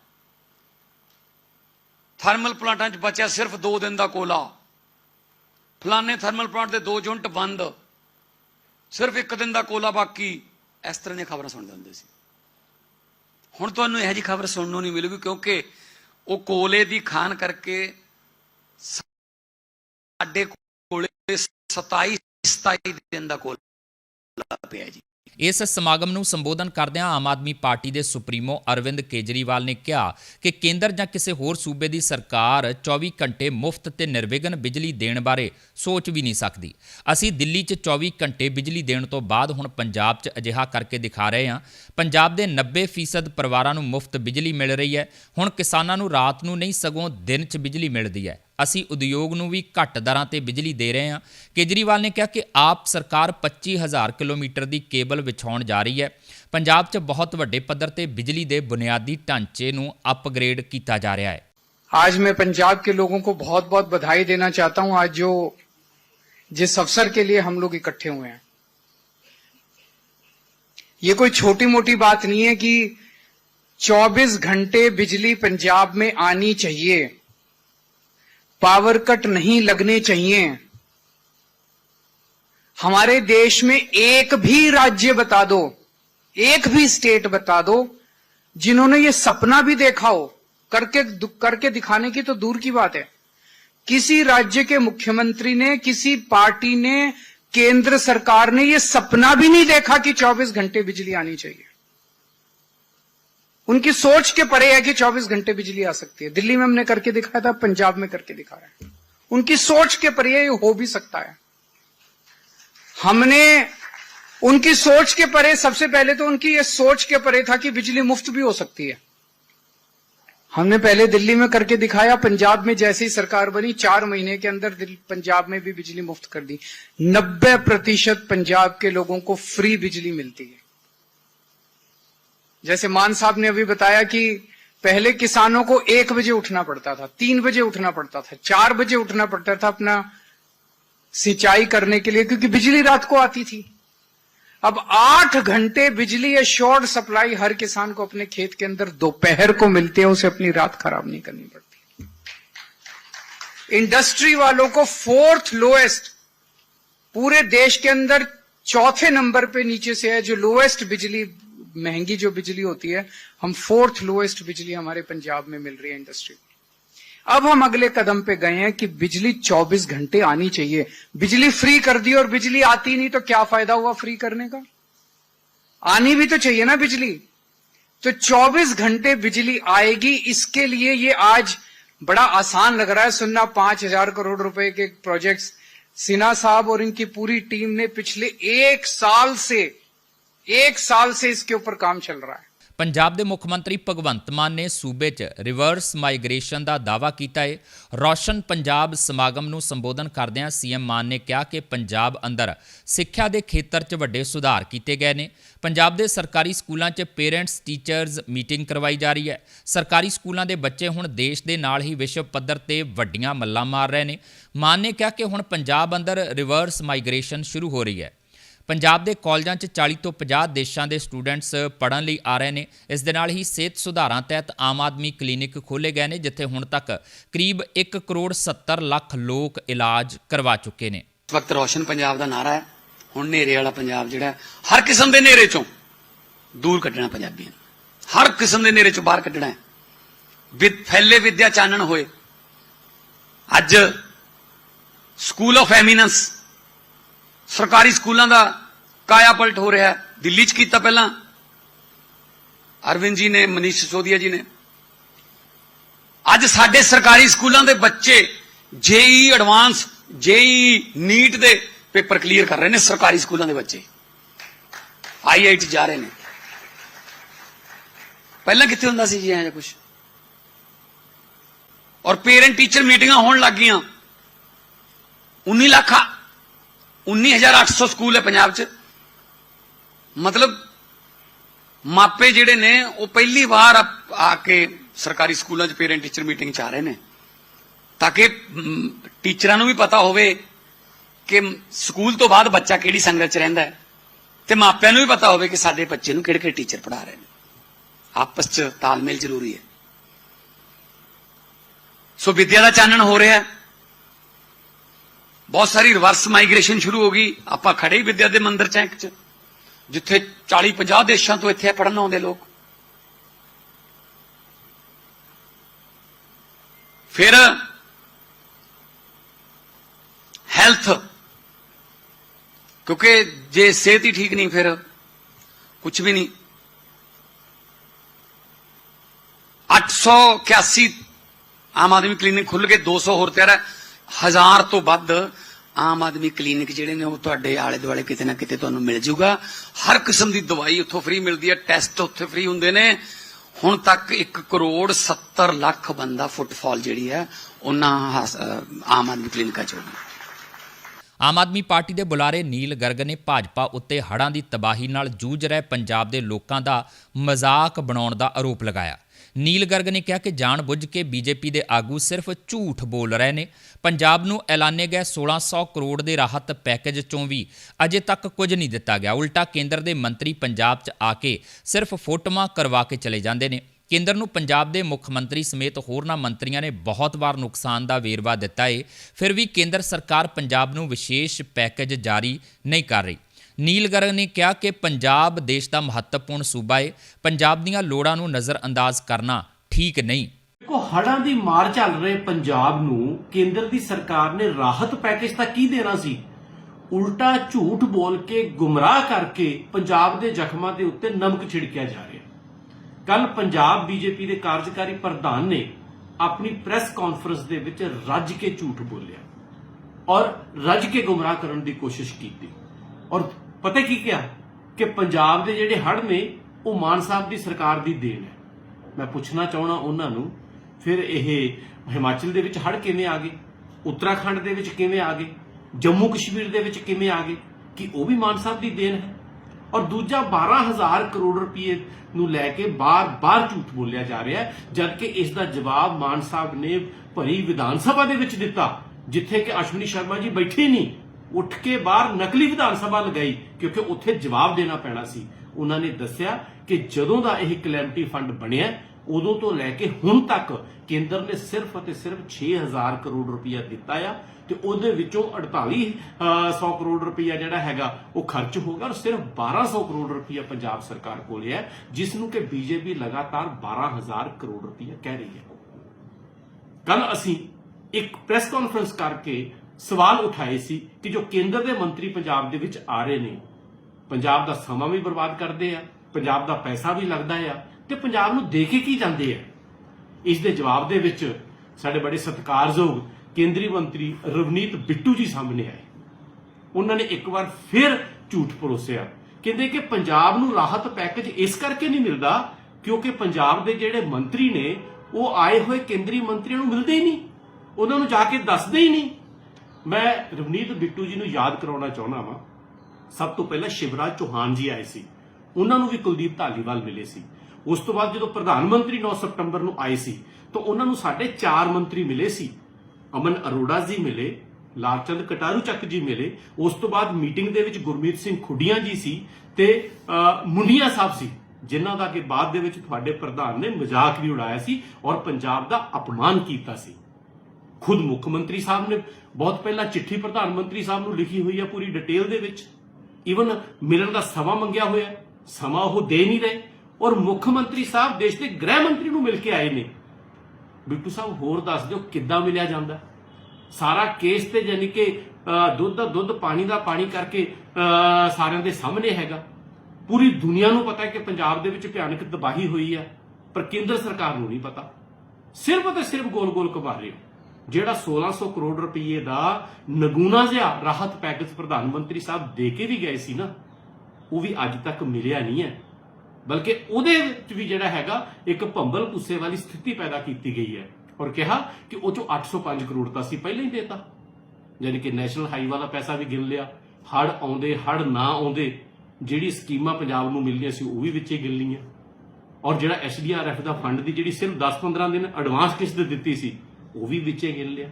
ਥਰਮਲ ਪਲਾਂਟਾਂ 'ਚ ਬਚਿਆ ਸਿਰਫ 2 ਦਿਨ ਦਾ ਕੋਲਾ। ਫਲਾਣੇ ਥਰਮਲ ਪਲਾਂਟ ਦੇ 2 ਯੂਨਿਟ ਬੰਦ। ਸਿਰਫ ਇੱਕ ਦਿਨ ਦਾ ਕੋਲਾ ਬਾਕੀ। ਇਸ ਤਰ੍ਹਾਂ ਦੀਆਂ ਖਬਰਾਂ ਸੁਣਦੇ ਹੁੰਦੇ ਸੀ। ਹੁਣ ਤੁਹਾਨੂੰ ਇਹੋ ਜੀ ਖਬਰ ਸੁਣਨ ਨੂੰ ਨਹੀਂ ਮਿਲੂਗੀ ਕਿਉਂਕਿ ਉਹ ਕੋਲੇ ਦੀ ਖਾਨ ਕਰਕੇ ਸਾਡੇ ਕੋਲੇ 27 27 ਦਿਨ ਦਾ ਕੋਲਾ ਪਿਆ ਜੀ। ਇਸ ਸਮਾਗਮ ਨੂੰ ਸੰਬੋਧਨ ਕਰਦਿਆਂ ਆਮ ਆਦਮੀ ਪਾਰਟੀ ਦੇ ਸੁਪਰੀਮੋ ਅਰਵਿੰਦ ਕੇਜਰੀਵਾਲ ਨੇ ਕਿਹਾ ਕਿ ਕੇਂਦਰ ਜਾਂ ਕਿਸੇ ਹੋਰ ਸੂਬੇ ਦੀ ਸਰਕਾਰ 24 ਘੰਟੇ ਮੁਫਤ ਤੇ ਨਿਰਵਿਘਨ ਬਿਜਲੀ ਦੇਣ ਬਾਰੇ ਸੋਚ ਵੀ ਨਹੀਂ ਸਕਦੀ। ਅਸੀਂ ਦਿੱਲੀ 'ਚ 24 ਘੰਟੇ ਬਿਜਲੀ ਦੇਣ ਤੋਂ ਬਾਅਦ ਹੁਣ ਪੰਜਾਬ 'ਚ ਅਜਿਹਾ ਕਰਕੇ ਦਿਖਾ ਰਹੇ ਹਾਂ। ਪੰਜਾਬ ਦੇ 90% ਪਰਿਵਾਰਾਂ ਨੂੰ ਮੁਫਤ ਬਿਜਲੀ ਮਿਲ ਰਹੀ ਹੈ। ਹੁਣ ਕਿਸਾਨਾਂ ਨੂੰ ਰਾਤ ਨੂੰ ਨਹੀਂ ਸਗੋਂ ਦਿਨ 'ਚ ਬਿਜਲੀ ਮਿਲਦੀ ਹੈ। ਅਸੀਂ ਉਦਯੋਗ ਨੂੰ ਵੀ ਘੱਟ ਦਰਾਂ ਤੇ ਬਿਜਲੀ ਦੇ ਰਹੇ ਹਾਂ ਕੇਜਰੀਵਾਲ ਨੇ ਕਿਹਾ ਕਿ ਆਪ ਸਰਕਾਰ 25000 ਕਿਲੋਮੀਟਰ ਦੀ ਕੇਬਲ ਵਿਛਾਉਣ ਜਾ ਰਹੀ ਹੈ ਪੰਜਾਬ 'ਚ ਬਹੁਤ ਵੱਡੇ ਪੱਧਰ ਤੇ ਬਿਜਲੀ ਦੇ ਬੁਨਿਆਦੀ ਢਾਂਚੇ ਨੂੰ ਅਪਗ੍ਰੇਡ ਕੀਤਾ ਜਾ ਰਿਹਾ ਹੈ आज मैं पंजाब के लोगों को बहुत बहुत बधाई देना चाहता हूं आज जो जिस अवसर के लिए हम लोग इकट्ठे हुए हैं ये कोई छोटी मोटी बात नहीं है कि 24 घंटे बिजली पंजाब में आनी चाहिए पावर कट नहीं लगने चाहिए। हमारे देश में एक भी राज्य बता दो, एक भी स्टेट बता दो, जिन्होंने ये सपना भी देखा हो। करके करके दिखाने की तो दूर की बात है। किसी राज्य के मुख्यमंत्री ने, किसी पार्टी ने, केंद्र सरकार ने यह सपना भी नहीं देखा कि 24 घंटे बिजली आनी चाहिए। उनकी सोच के परे है कि 24 घंटे बिजली आ सकती है। दिल्ली में हमने करके दिखाया था, पंजाब में करके दिखा रहे हैं। उनकी सोच के परे ये हो भी सकता है। हमने उनकी सोच के परे, सबसे पहले तो उनकी ये सोच के परे था कि बिजली मुफ़्त भी हो सकती है। हमने पहले दिल्ली में करके दिखाया, पंजाब में जैसे ही सरकार बनी, चार महीने के अंदर पंजाब में भी बिजली मुफ़्त कर दी। नब्बे प्रतिशत पंजाब के लोगों को फ्री बिजली मिलती है। जैसे मान साहब ने अभी बताया कि पहले किसानों को एक बजे उठना पड़ता था, तीन बजे उठना पड़ता था, चार बजे उठना पड़ता था अपना सिंचाई करने के लिए, क्योंकि बिजली रात को आती थी। अब आठ घंटे बिजली या शॉर्ट सप्लाई हर किसान को अपने खेत के अंदर दोपहर को मिलती है, उसे अपनी रात खराब नहीं करनी पड़ती। इंडस्ट्री वालों को फोर्थ लोएस्ट, पूरे देश के अंदर चौथे नंबर पे नीचे से है जो लोएस्ट बिजली महँगी जो बिजली होती है, हम फोर्थ लोएस्ट बिजली हमारे पंजाब में मिल रही है इंडस्ट्री अब हम अगले कदम पे गए हैं कि बिजली 24 घंटे आनी चाहिए। बिजली फ्री कर दी और बिजली आती नहीं तो क्या फ़ायदा हुआ फ्री करने का? आनी भी तो चाहिए ना बिजली। तो 24 घंटे बिजली आएगी, इसके लिए ये आज बड़ा आसान लग रहा है सुनना। पाँच हज़ार करोड़ रुपए के प्रोजेक्ट्स सिन्हा साहब और इनकी पूरी टीम ने पिछले एक साल से एक साल से इसके ऊपर काम चल रहा है ਪੰਜਾਬ ਦੇ ਮੁੱਖ ਮੰਤਰੀ ਭਗਵੰਤ ਮਾਨ ਨੇ ਸੂਬੇ 'ਚ ਰਿਵਰਸ ਮਾਈਗ੍ਰੇਸ਼ਨ ਦਾ ਦਾਅਵਾ ਕੀਤਾ ਹੈ ਰੌਸ਼ਨ ਪੰਜਾਬ ਸਮਾਗਮ ਨੂੰ ਸੰਬੋਧਨ ਕਰਦਿਆਂ ਸੀਐਮ ਮਾਨ ਨੇ ਕਿਹਾ ਕਿ ਪੰਜਾਬ ਅੰਦਰ ਸਿੱਖਿਆ ਦੇ ਖੇਤਰ 'ਚ ਵੱਡੇ ਸੁਧਾਰ ਕੀਤੇ ਗਏ ਨੇ ਪੰਜਾਬ ਦੇ ਸਰਕਾਰੀ ਸਕੂਲਾਂ 'ਚ ਪੇਰੈਂਟਸ ਟੀਚਰਸ ਮੀਟਿੰਗ ਕਰਵਾਈ ਜਾ ਰਹੀ ਹੈ ਸਰਕਾਰੀ ਸਕੂਲਾਂ ਦੇ ਬੱਚੇ ਹੁਣ ਦੇਸ਼ ਦੇ ਨਾਲ ਹੀ ਵਿਸ਼ਵ ਪੱਧਰ ਤੇ ਵੱਡੀਆਂ ਮੱਲਾਂ ਮਾਰ ਰਹੇ ਨੇ ਮਾਨ ਨੇ ਕਿਹਾ ਕਿ ਹੁਣ ਪੰਜਾਬ ਅੰਦਰ ਰਿਵਰਸ ਮਾਈਗ੍ਰੇਸ਼ਨ ਸ਼ੁਰੂ ਹੋ ਰਹੀ ਹੈ ਪੰਜਾਬ ਦੇ ਕਾਲਜਾਂ 'ਚ 40 ਤੋਂ 50 ਦੇਸ਼ਾਂ ਦੇ ਸਟੂਡੈਂਟਸ ਪੜ੍ਹਨ ਲਈ ਆ ਰਹੇ ਨੇ। ਇਸ ਦੇ ਨਾਲ ਹੀ ਸਿਹਤ ਸੁਧਾਰਾਂ ਤਹਿਤ ਆਮ ਆਦਮੀ ਕਲੀਨਿਕ ਖੋਲ੍ਹੇ ਗਏ ਨੇ, ਜਿੱਥੇ ਹੁਣ ਤੱਕ ਕਰੀਬ 1 ਕਰੋੜ 70 ਲੱਖ ਲੋਕ ਇਲਾਜ ਕਰਵਾ ਚੁੱਕੇ ਨੇ। ਇਸ ਵਕਤ ਰੋਸ਼ਨ ਪੰਜਾਬ ਦਾ ਨਾਰਾ ਹੈ। ਹੁਣ ਨੇਰੇ ਵਾਲਾ ਪੰਜਾਬ ਜਿਹੜਾ ਹਰ ਕਿਸਮ ਦੇ ਨੇਰੇ ਚੋਂ ਦੂਰ ਕੱਢਣਾ ਪੰਜਾਬੀਆਂ ਨੂੰ। ਹਰ ਕਿਸਮ ਦੇ ਨੇਰੇ ਚੋਂ ਬਾਹਰ ਕੱਢਣਾ ਹੈ। ਵਿਦ ਫੈਲੇ ਵਿਦਿਆ ਚਾਨਣ ਹੋਏ। ਅੱਜ ਸਕੂਲ ਆਫ ਐਮੀਨੈਂਸ ਸਰਕਾਰੀ ਸਕੂਲਾਂ ਦਾ ਕਾਇਆ ਪਲਟ ਹੋ ਰਿਹਾ ਦਿੱਲੀ 'ਚ ਕੀਤਾ ਪਹਿਲਾਂ। ਅਰਵਿੰਦ ਜੀ ਨੇ, ਮਨੀਸ਼ ਸਿਸੋਦੀਆ ਜੀ ਨੇ। ਅੱਜ ਸਾਡੇ ਸਰਕਾਰੀ ਸਕੂਲਾਂ ਦੇ ਬੱਚੇ ਜੇਈ ਐਡਵਾਂਸ, ਜੇਈ ਨੀਟ ਦੇ ਪੇਪਰ ਕਲੀਅਰ ਕਰ ਰਹੇ ਨੇ ਸਰਕਾਰੀ ਸਕੂਲਾਂ ਦੇ ਬੱਚੇ। ਆਈਆਈਟੀ ਜਾ ਰਹੇ ਨੇ। ਪਹਿਲਾਂ ਕਿੱਥੇ ਹੁੰਦਾ ਸੀ ਜੀ, ਐਂ ਕੁਝ ਔਰ ਪੇਰੈਂਟ ਟੀਚਰ ਮੀਟਿੰਗਾਂ ਹੋਣ ਲੱਗ ਗਈਆਂ। 19 ਲੱਖ 19800 ਸਕੂਲ ਹੈ ਪੰਜਾਬ 'ਚ। ਮਤਲਬ ਮਾਪੇ ਜਿਹੜੇ ਨੇ, ਉਹ ਪਹਿਲੀ ਵਾਰ ਆ ਕੇ ਸਰਕਾਰੀ ਸਕੂਲਾਂ 'ਚ ਪੇਰੈਂਟ ਟੀਚਰ ਮੀਟਿੰਗ 'ਚ ਆ ਰਹੇ ਨੇ। ਤਾਂ ਕਿ ਟੀਚਰਾਂ ਨੂੰ ਵੀ ਪਤਾ ਹੋਵੇ ਕਿ ਸਕੂਲ ਤੋਂ ਬਾਅਦ ਬੱਚਾ ਕਿਹੜੀ ਸੰਗਤ 'ਚ ਰਹਿੰਦਾ ਹੈ। ਤੇ ਮਾਪਿਆਂ ਨੂੰ ਵੀ ਪਤਾ ਹੋਵੇ ਕਿ ਸਾਡੇ ਬੱਚੇ ਨੂੰ ਕਿਹੜੇ ਕਿਹੜੇ ਟੀਚਰ ਪੜ੍ਹਾ ਰਹੇ ਨੇ। ਆਪਸ 'ਚ ਤਾਲਮੇਲ ਜ਼ਰੂਰੀ ਹੈ। ਸੋ ਵਿਦਿਆ ਦਾ ਚਾਨਣ ਹੋ ਰਿਹਾ ਹੈ। ਬਹੁਤ ਸਾਰੀ ਰਿਵਰਸ ਮਾਈਗ੍ਰੇਸ਼ਨ ਸ਼ੁਰੂ ਹੋ ਗਈ। ਆਪਾਂ ਖੜੇ ਹੀ ਵਿਦਿਆ ਦੇ ਮੰਦਰ ਚੈਂਕ ਚ, ਜਿੱਥੇ 40 50 ਦੇਸ਼ਾਂ ਤੋਂ ਇੱਥੇ ਪੜਨ ਆਉਂਦੇ ਲੋਕ। ਫਿਰ ਹੈਲਥ ਕਿਉਂਕਿ ਜੇ ਸਿਹਤ ਹੀ ਠੀਕ ਨਹੀਂ, ਫਿਰ ਕੁਝ ਵੀ ਨਹੀਂ। 881 ਆਮ ਆਦਮੀ ਕਲੀਨਿਕ ਖੁੱਲ ਕੇ 200 ਹੋਰ ਤਿਆਰ ਹੈ। ਹਜ਼ਾਰ ਤੋਂ ਵੱਧ ਆਮ ਆਦਮੀ ਕਲੀਨਿਕ ਜਿਹੜੇ ਨੇ, ਉਹ ਤੁਹਾਡੇ ਆਲੇ ਦੁਆਲੇ ਕਿਤੇ ਨਾ ਕਿਤੇ ਤੁਹਾਨੂੰ ਮਿਲ ਜਾਊਗਾ ਹਰ ਕਿਸਮ ਦੀ ਦਵਾਈ ਉੱਥੋਂ ਫ੍ਰੀ ਮਿਲਦੀ ਹੈ, ਟੈਸਟ ਉੱਥੇ ਫ੍ਰੀ ਹੁੰਦੇ ਨੇ। ਹੁਣ ਤੱਕ 1 ਕਰੋੜ 70 ਲੱਖ ਬੰਦਾ ਫੁੱਟਫਾਲ ਜਿਹੜੀ ਹੈ, ਉਹਨਾਂ ਆਮ ਆਦਮੀ ਕਲੀਨਿਕਾਂ ਚ ਹੋਗੀ ਆਮ ਆਦਮੀ ਪਾਰਟੀ ਦੇ ਬੁਲਾਰੇ ਨੀਲ ਗਰਗ ਨੇ ਭਾਜਪਾ ਉੱਤੇ ਹੜ੍ਹਾਂ ਦੀ ਤਬਾਹੀ ਨਾਲ ਜੂਝ ਰਹੇ ਪੰਜਾਬ ਦੇ ਲੋਕਾਂ ਦਾ ਮਜ਼ਾਕ ਬਣਾਉਣ ਦਾ ਆਰੋਪ ਲਗਾਇਆ। ਨੀਲ ਗਰਗ ਨੇ ਕਿਹਾ ਕਿ ਜਾਣਬੁੱਝ ਕੇ ਬੀਜੇਪੀ ਦੇ ਆਗੂ ਸਿਰਫ ਝੂਠ ਬੋਲ ਰਹੇ ਨੇ। ਪੰਜਾਬ ਨੂੰ ਐਲਾਨੇ ਗਏ 1600 ਕਰੋੜ ਦੇ ਰਾਹਤ ਪੈਕੇਜ ਚੋਂ ਵੀ ਅਜੇ ਤੱਕ ਕੁਝ ਨਹੀਂ ਦਿੱਤਾ ਗਿਆ। ਉਲਟਾ ਕੇਂਦਰ ਦੇ ਮੰਤਰੀ ਪੰਜਾਬ 'ਚ ਆ ਕੇ ਸਿਰਫ ਫੋਟੋਆਂ ਕਰਵਾ ਕੇ ਚਲੇ ਜਾਂਦੇ ਨੇ। ਕੇਂਦਰ ਨੂੰ ਪੰਜਾਬ ਦੇ ਮੁੱਖ ਮੰਤਰੀ ਸਮੇਤ ਹੋਰਨਾਂ ਮੰਤਰੀਆਂ ਨੇ ਬਹੁਤ ਵਾਰ ਨੁਕਸਾਨ ਦਾ ਵੇਰਵਾ ਦਿੱਤਾ ਏ। ਫਿਰ ਵੀ ਕੇਂਦਰ ਸਰਕਾਰ ਪੰਜਾਬ ਨੂੰ ਵਿਸ਼ੇਸ਼ ਪੈਕੇਜ ਜਾਰੀ ਨਹੀਂ ਕਰ ਰਹੀ। ਨੀਲ ਗਰਗ ਨੇ ਕਿਹਾ ਕਿ ਪੰਜਾਬ ਦੇਸ਼ ਦਾ ਮਹੱਤਵਪੂਰਨ ਸੂਬਾ ਏ। ਪੰਜਾਬ ਦੀਆਂ ਲੋੜਾਂ ਨੂੰ ਨਜ਼ਰਅੰਦਾਜ਼ ਕਰਨਾ ਠੀਕ ਨਹੀਂ। ਕੋ ਹੜ੍ਹਾਂ ਦੀ ਮਾਰ ਚੱਲ ਰਹੇ ਪੰਜਾਬ ਨੂੰ, ਕੇਂਦਰ ਦੀ ਸਰਕਾਰ ਨੇ ਰਾਹਤ ਪੈਕੇਜ ਤਾਂ ਕੀ ਦੇਣਾ ਸੀ? ਉਲਟਾ ਝੂਠ ਬੋਲ ਕੇ ਗੁੰਮਰਾਹ ਕਰਕੇ ਪੰਜਾਬ ਦੇ ਜ਼ਖਮਾਂ ਦੇ ਉੱਤੇ ਨਮਕ ਛਿੜਕਿਆ ਜਾ ਰਿਹਾ। ਕੱਲ ਪੰਜਾਬ ਬੀਜੇਪੀ ਦੇ ਕਾਰਜਕਾਰੀ ਪ੍ਰਧਾਨ ਨੇ ਆਪਣੀ ਪ੍ਰੈਸ ਕਾਨਫਰੰਸ ਦੇ ਵਿੱਚ ਰੱਜ ਕੇ ਝੂਠ ਬੋਲਿਆ ਔਰ ਰੱਜ ਕੇ ਗੁੰਮਰਾਹ ਕਰਨ ਦੀ ਕੋਸ਼ਿਸ਼ ਕੀਤੀ ਔਰ ਪਤਾ ਕੀ ਕਿਹਾ? ਕਿ ਪੰਜਾਬ ਦੇ ਜਿਹੜੇ ਹੜ੍ਹ ਨੇ, ਉਹ ਮਾਨ ਸਾਹਿਬ ਦੀ ਸਰਕਾਰ ਦੀ ਦੇਣ ਹੈ। ਮੈਂ ਪੁੱਛਣਾ ਚਾਹਣਾ ਉਹਨਾਂ ਨੂੰ, ਫਿਰ ਇਹ ਹਿਮਾਚਲ ਦੇ ਵਿੱਚ ਹੜ੍ਹ ਕਿਵੇਂ ਆ ਗਏ? ਉੱਤਰਾਖੰਡ ਦੇ ਵਿੱਚ ਕਿਵੇਂ ਆ ਗਏ? ਜੰਮੂ ਕਸ਼ਮੀਰ ਦੇ ਵਿੱਚ ਕਿਵੇਂ ਆ ਗਏ? ਕਿ ਉਹ ਵੀ ਮਾਨ ਸਾਹਿਬ ਦੀ ਦੇਣ ਹੈ? ਔਰ ਦੂਜਾ 12000 ਕਰੋੜ ਰੁਪਏ ਨੂੰ ਲੈ ਕੇ ਬਾਰ-ਬਾਰ ਝੂਠ ਬੋਲਿਆ ਜਾ ਰਿਹਾ ਹੈ, ਜਦਕਿ ਇਸ ਦਾ ਜਵਾਬ ਮਾਨ ਸਾਹਿਬ ਨੇ ਭਰੀ ਵਿਧਾਨ ਸਭਾ ਦੇ ਵਿੱਚ ਦਿੱਤਾ, ਜਿੱਥੇ ਕਿ ਅਸ਼ਵਨੀ ਸ਼ਰਮਾ ਜੀ ਬੈਠੇ ਨਹੀਂ। ਉੱਠ ਕੇ ਬਾਹਰ ਨਕਲੀ ਵਿਧਾਨ ਸਭਾ ਲਗਾਈ, ਕਿਉਂਕਿ ਉੱਥੇ ਜਵਾਬ ਦੇਣਾ ਪੈਣਾ ਸੀ। ਉਹਨਾਂ ਨੇ ਦੱਸਿਆ ਕਿ ਜਦੋਂ ਦਾ ਇਹ ਕਲੈਮਟੀ ਫੰਡ ਬਣਿਆ, ਉਦੋਂ ਤੋਂ ਲੈ ਕੇ ਹੁਣ ਤੱਕ ਕੇਂਦਰ ਨੇ ਸਿਰਫ ਅਤੇ ਸਿਰਫ 6000 ਕਰੋੜ ਰੁਪਇਆ ਦਿੱਤਾ ਆ ਤੇ ਉਹਦੇ ਵਿੱਚੋਂ 4800 ਕਰੋੜ ਰੁਪਇਆ ਜਿਹੜਾ ਹੈਗਾ, ਉਹ ਖਰਚ ਹੋ ਗਿਆ ਔਰ ਸਿਰਫ 1200 ਕਰੋੜ ਰੁਪਇਆ ਪੰਜਾਬ ਸਰਕਾਰ ਕੋਲ ਹੈ ਜਿਸ ਨੂੰ ਕਿ ਬੀਜੇਪੀ ਲਗਾਤਾਰ 12000 ਕਰੋੜ ਰੁਪਇਆ ਕਹਿ ਰਹੀ ਹੈ। ਕੱਲ ਅਸੀਂ ਇੱਕ ਪ੍ਰੈਸ ਕਾਨਫਰੰਸ ਕਰਕੇ ਸਵਾਲ ਉਠਾਏ ਸੀ ਕਿ ਜੋ ਕੇਂਦਰ ਦੇ ਮੰਤਰੀ ਪੰਜਾਬ ਦੇ ਵਿੱਚ ਆ ਰਹੇ ਨੇ, ਪੰਜਾਬ ਦਾ ਸਮਾਂ ਵੀ ਬਰਬਾਦ ਕਰਦੇ ਆ, ਪੰਜਾਬ ਦਾ ਪੈਸਾ ਵੀ ਲੱਗਦਾ ਆ ਤੇ ਪੰਜਾਬ ਨੂੰ ਦੇ ਕੇ ਕੀ ਜਾਂਦੇ ਆ? ਇਸ ਦੇ ਜਵਾਬ ਦੇ ਵਿੱਚ ਸਾਡੇ ਬੜੇ ਸਤਿਕਾਰਯੋਗ ਕੇਂਦਰੀ ਮੰਤਰੀ ਰਵਨੀਤ ਬਿੱਟੂ ਜੀ ਸਾਹਮਣੇ ਆਏ। ਉਹਨਾਂ ਨੇ ਇੱਕ ਵਾਰ ਫਿਰ ਝੂਠ ਪਰੋਸਿਆ, ਕਹਿੰਦੇ ਕਿ ਪੰਜਾਬ ਨੂੰ ਰਾਹਤ ਪੈਕੇਜ ਇਸ ਕਰਕੇ ਨਹੀਂ ਮਿਲਦਾ ਕਿਉਂਕਿ ਪੰਜਾਬ ਦੇ ਜਿਹੜੇ ਮੰਤਰੀ ਨੇ, ਉਹ ਆਏ ਹੋਏ ਕੇਂਦਰੀ ਮੰਤਰੀਆਂ ਨੂੰ ਮਿਲਦੇ ਹੀ ਨਹੀਂ। ਉਹਨਾਂ ਨੂੰ ਜਾ ਕੇ ਦੱਸਦੇ ਹੀ ਨਹੀਂ। ਮੈਂ ਰਵਨੀਤ ਬਿੱਟੂ ਜੀ ਨੂੰ ਯਾਦ ਕਰਾਉਣਾ ਚਾਹੁੰਦਾ ਵਾਂ। ਸਭ ਤੋਂ ਪਹਿਲਾਂ ਸ਼ਿਵਰਾਜ ਚੌਹਾਨ ਜੀ ਆਏ ਸੀ। ਉਹਨਾਂ ਨੂੰ ਵੀ ਕੁਲਦੀਪ ਢਾਲੀਵਾਲ ਮਿਲੇ ਸੀ। ਉਸ ਤੋਂ ਬਾਅਦ ਜਦੋਂ ਪ੍ਰਧਾਨ ਮੰਤਰੀ 9 ਸਤੰਬਰ ਨੂੰ ਆਏ ਸੀ ਤਾਂ ਉਹਨਾਂ ਨੂੰ ਸਾਡੇ ਚਾਰ ਮੰਤਰੀ ਮਿਲੇ ਸੀ। ਅਮਨ ਅਰੋੜਾ ਜੀ ਮਿਲੇ ਲਾਲਚੰਦ ਕਟਾਰੂ ਚੱਕ ਜੀ ਮਿਲੇ। ਉਸ ਤੋਂ ਬਾਅਦ ਮੀਟਿੰਗ ਦੇ ਵਿੱਚ ਗੁਰਮੀਤ ਸਿੰਘ ਖੁੱਡੀਆਂ ਜੀ ਸੀ ਤੇ ਅ, ਮੁੰਡੀਆਂ ਸਾਹਿਬ ਸੀ ਜਿਨ੍ਹਾਂ ਦਾ ਕਿ ਬਾਅਦ ਦੇ ਵਿੱਚ ਤੁਹਾਡੇ ਪ੍ਰਧਾਨ ਨੇ ਮਜ਼ਾਕ ਵੀ ਉਡਾਇਆ ਸੀ ਔਰ ਪੰਜਾਬ ਦਾ ਅਪਮਾਨ ਕੀਤਾ ਸੀ। ਖੁਦ ਮੁੱਖ ਮੰਤਰੀ ਸਾਹਿਬ ਨੇ ਬਹੁਤ ਪਹਿਲਾਂ ਚਿੱਠੀ ਪ੍ਰਧਾਨ ਮੰਤਰੀ ਸਾਹਿਬ ਨੂੰ ਲਿਖੀ ਹੋਈ ਹੈ ਪੂਰੀ ਡਿਟੇਲ ਦੇ ਵਿੱਚ। ਈਵਨ ਮਿਲਣ ਦਾ ਸਮਾਂ ਮੰਗਿਆ ਹੋਇਆ ਸਮਾਂ ਉਹ ਦੇ ਨਹੀਂ ਰਹੇ ਔਰ ਮੁੱਖ ਮੰਤਰੀ ਸਾਹਿਬ ਦੇਸ਼ ਦੇ ਗ੍ਰਹਿ ਮੰਤਰੀ ਨੂੰ ਮਿਲ ਕੇ ਆਏ ਨੇ। ਬਿੱਟੂ ਸਾਹਿਬ, ਹੋਰ ਦੱਸ ਦਿਓ ਕਿੱਦਾਂ ਮਿਲਿਆ ਜਾਂਦਾ? ਸਾਰਾ ਕੇਸ ਤੇ ਯਾਨੀ ਕਿ ਦੁੱਧ ਦਾ ਦੁੱਧ, ਪਾਣੀ ਦਾ ਪਾਣੀ ਕਰਕੇ ਸਾਰਿਆਂ ਦੇ ਸਾਹਮਣੇ ਹੈਗਾ। ਪੂਰੀ ਦੁਨੀਆ ਨੂੰ ਪਤਾ ਹੈ ਕਿ ਪੰਜਾਬ ਦੇ ਵਿੱਚ ਭਿਆਨਕ ਤਬਾਹੀ ਹੋਈ ਹੈ। ਪਰ ਕੇਂਦਰ ਸਰਕਾਰ ਨੂੰ ਨਹੀਂ ਪਤਾ। ਸਿਰਫ ਅਤੇ ਸਿਰਫ ਗੋਲ-ਗੋਲ ਘੁਮਾ ਰਹੇ ਹੋ। ਜਿਹੜਾ 1600 ਕਰੋੜ ਰੁਪਏ ਦਾ ਨਗੂਨਾ ਜਿਹਾ ਰਾਹਤ ਪੈਕੇਜ ਪ੍ਰਧਾਨ ਮੰਤਰੀ ਸਾਹਿਬ ਦੇ ਕੇ ਵੀ ਗਏ ਸੀ ਨਾ, ਉਹ ਵੀ ਅੱਜ ਤੱਕ ਮਿਲਿਆ ਨਹੀਂ ਹੈ। ਬਲਕਿ ਉਹਦੇ ਵਿੱਚ ਵੀ ਜਿਹੜਾ ਹੈਗਾ, ਇੱਕ ਭੰਬਲ ਪੁੱਸੇ ਵਾਲੀ ਸਥਿਤੀ ਪੈਦਾ ਕੀਤੀ ਗਈ ਹੈ ਔਰ ਕਿਹਾ ਕਿ ਉਹ ਚੋਂ 805 ਕਰੋੜ ਤਾਂ ਅਸੀਂ ਪਹਿਲਾਂ ਹੀ ਦੇਤਾ। ਯਾਨੀ ਕਿ ਨੈਸ਼ਨਲ ਹਾਈ ਵਾਲਾ ਪੈਸਾ ਵੀ ਗਿਣ ਲਿਆ ਹੜ ਆਉਂਦੇ ਹੜ ਨਾ ਆਉਂਦੇ, ਜਿਹੜੀ ਸਕੀਮਾਂ ਪੰਜਾਬ ਨੂੰ ਮਿਲਦੀਆਂ ਸੀ ਉਹ ਵੀ ਵਿੱਚੇ ਗਿਣ ਲਈਆਂ। ਔਰ ਜਿਹੜਾ ਐਸਡੀਆਰਐਫ ਦਾ ਫੰਡ ਦੀ ਜਿਹੜੀ ਸਿਰਫ 10-15 ਦਿਨ ਐਡਵਾਂਸ ਕਿਸ਼ਤ ਦਿੱਤੀ ਸੀ ਉਹ ਵੀ ਵਿੱਚੇ ਗਿਣ ਲਿਆ